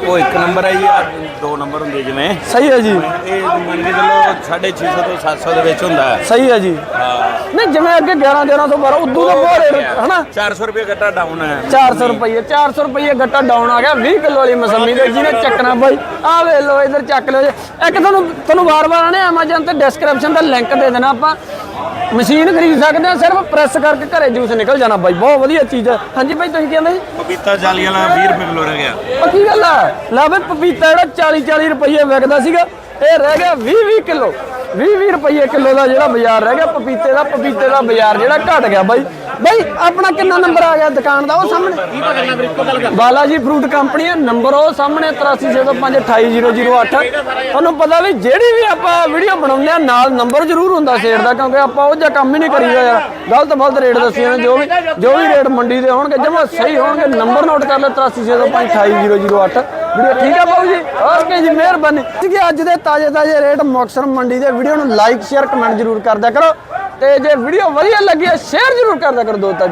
ਉਹ ਇੱਕ ਨੰਬਰ ਹੈ ਜੀ ਆਹ ਦੋ ਨੰਬਰ ਹੁੰਦੇ ਜਿਵੇਂ। ਸਹੀ ਹੈ ਜੀ। ਇਹ ਮੰਨ ਕੇ ਚੱਲੋ 650 ਤੋਂ 700 ਦੇ ਵਿੱਚ ਹੁੰਦਾ ਹੈ। ਸਹੀ ਹੈ ਜੀ। ਨਹੀਂ ਜਿਵੇਂ ਅੱਗੇ 11 11 ਤੋਂ 12 ਉਦੋਂ ਦਾ ਬਹੁਤ ਰੇਟ ਹਨਾ? 400 ਰੁਪਏ ਗੱਟਾ ਡਾਊਨ ਹੈ। 400 ਰੁਪਏ 400 ਰੁਪਏ ਗੱਟਾ ਡਾਊਨ ਆ ਗਿਆ। 20 ਕਿਲੋ ਵਾਲੀ ਮਸੰਮੀ ਦੇ ਜਿਹਨੇ ਚੱਕਣਾ ਬਾਈ। ਆ ਵੇ ਲੋ ਇਧਰ ਚੱਕ ਲਿਓ ਜੀ। ਇੱਕ ਤੁਹਾਨੂੰ ਤੁਹਾਨੂੰ ਵਾਰ-ਵਾਰ ਨੇ Amazon ਤੇ ਡਿਸਕ੍ਰਿਪਸ਼ਨ ਦਾ ਲਿੰਕ ਦੇ ਦੇਣਾ ਆਪਾਂ। ਮਸ਼ੀਨ ਖਰੀਦ ਸਕਦੇ ਆ ਸਿਰਫ ਪ੍ਰੈਸ ਕਰਕੇ ਘਰੇ ਜੂਸ ਨਿਕਲ ਜਾਣਾ ਬਾਈ ਬਹੁਤ ਵਧੀਆ ਚੀਜ਼ ਹੈ ਹਾਂਜੀ ਬਾਈ ਤੁਸੀਂ ਕਹਿੰਦੇ? ਪਪੀਤਾ ਜਾਲੀ ਵਾਲਾ 20 ਰੁਪਏ ਕਿਲੋ ਰਹਿ ਗਿਆ। ਪੱਕੀ ਗੱਲ ਆ? ਲੈ ਬਈ ਪਪੀਤਾ ਜਿਹੜਾ 40 40 ਰੁਪਏ ਵਿਕਦਾ ਸੀਗਾ ਇਹ ਰਹਿ ਗਿਆ 20 20 ਕਿਲੋ। 20 20 ਰੁਪਏ ਕਿਲੋ ਦਾ ਜਿਹੜਾ ਬਾਜ਼ਾਰ ਰਹਿ ਗਿਆ ਪਪੀਤੇ ਦਾ ਪਪੀਤੇ ਦਾ ਬਾਜ਼ਾਰ ਜਿਹੜਾ ਘਟ ਗਿਆ ਬਾਈ। ਬਾਈ, ਆਪਣਾ ਕਿੰਨਾ ਨੰਬਰ ਆ ਗਿਆ ਦੁਕਾਨ ਦਾ? ਉਹ ਸਾਹਮਣੇ। ਬਾਲਾ ਜੀ ਫਰੂਟ ਕੰਪਨੀ ਹੈ ਨੰਬਰ ਉਹ ਸਾਹਮਣੇ 8365288008 ਤੁਹਾਨੂੰ ਪਤਾ ਵੀ ਜਿਹੜੀ ਵੀ ਆਪਾਂ ਵੀਡੀਓ ਬਣਾਉਂਦੇ ਆ, ਨਾਲ ਨੰਬਰ ਜ਼ਰੂਰ ਹੁੰਦਾ ਸ਼ੇਰ ਦਾ, ਕਿਉਂਕਿ ਆਪਾਂ ਉਹ ਜਿਹਾ ਕੰਮ ਹੀ ਨਹੀਂ ਕਰੀਦਾ ਯਾਰ। ਗਲਤ ਫਲਤ ਰੇਟ ਦੱਸੀ ਜਾਂਦੇ ਜੋ ਵੀ ਜੋ ਵੀ ਰੇਟ ਮੰਡੀ ਦੇ ਹੋਣਗੇ, ਜਮਾ ਸਹੀ ਹੋਣਗੇ ਨੰਬਰ ਨੋਟ ਕਰ ਲਓ 8365288008 ਵੀਡੀਓ ਠੀਕ ਆ ਬਾਬੂ ਜੀ? ਓਕੇ ਜੀ, ਮਿਹਰਬਾਨੀ। ਕਿ ਅੱਜ ਦੇ ਤਾਜ਼ੇ ਤਾਜ਼ੇ ਰੇਟ ਮੁਕਤਸਰ ਮੰਡੀ ਦੇ ਵੀਡੀਓ ਨੂੰ ਲਾਈਕ ਸ਼ੇਅਰ ਕਮੈਂਟ ਜ਼ਰੂਰ ਕਰਦਿਆ ਕਰੋ। ਤੇ ਜੇ ਵੀਡੀਓ ਵਧੀਆ ਲੱਗੀ ਹੈ ਸ਼ੇਅਰ ਜ਼ਰੂਰ ਕਰਦਾ ਕਰੋ ਦੋਸਤਾਂ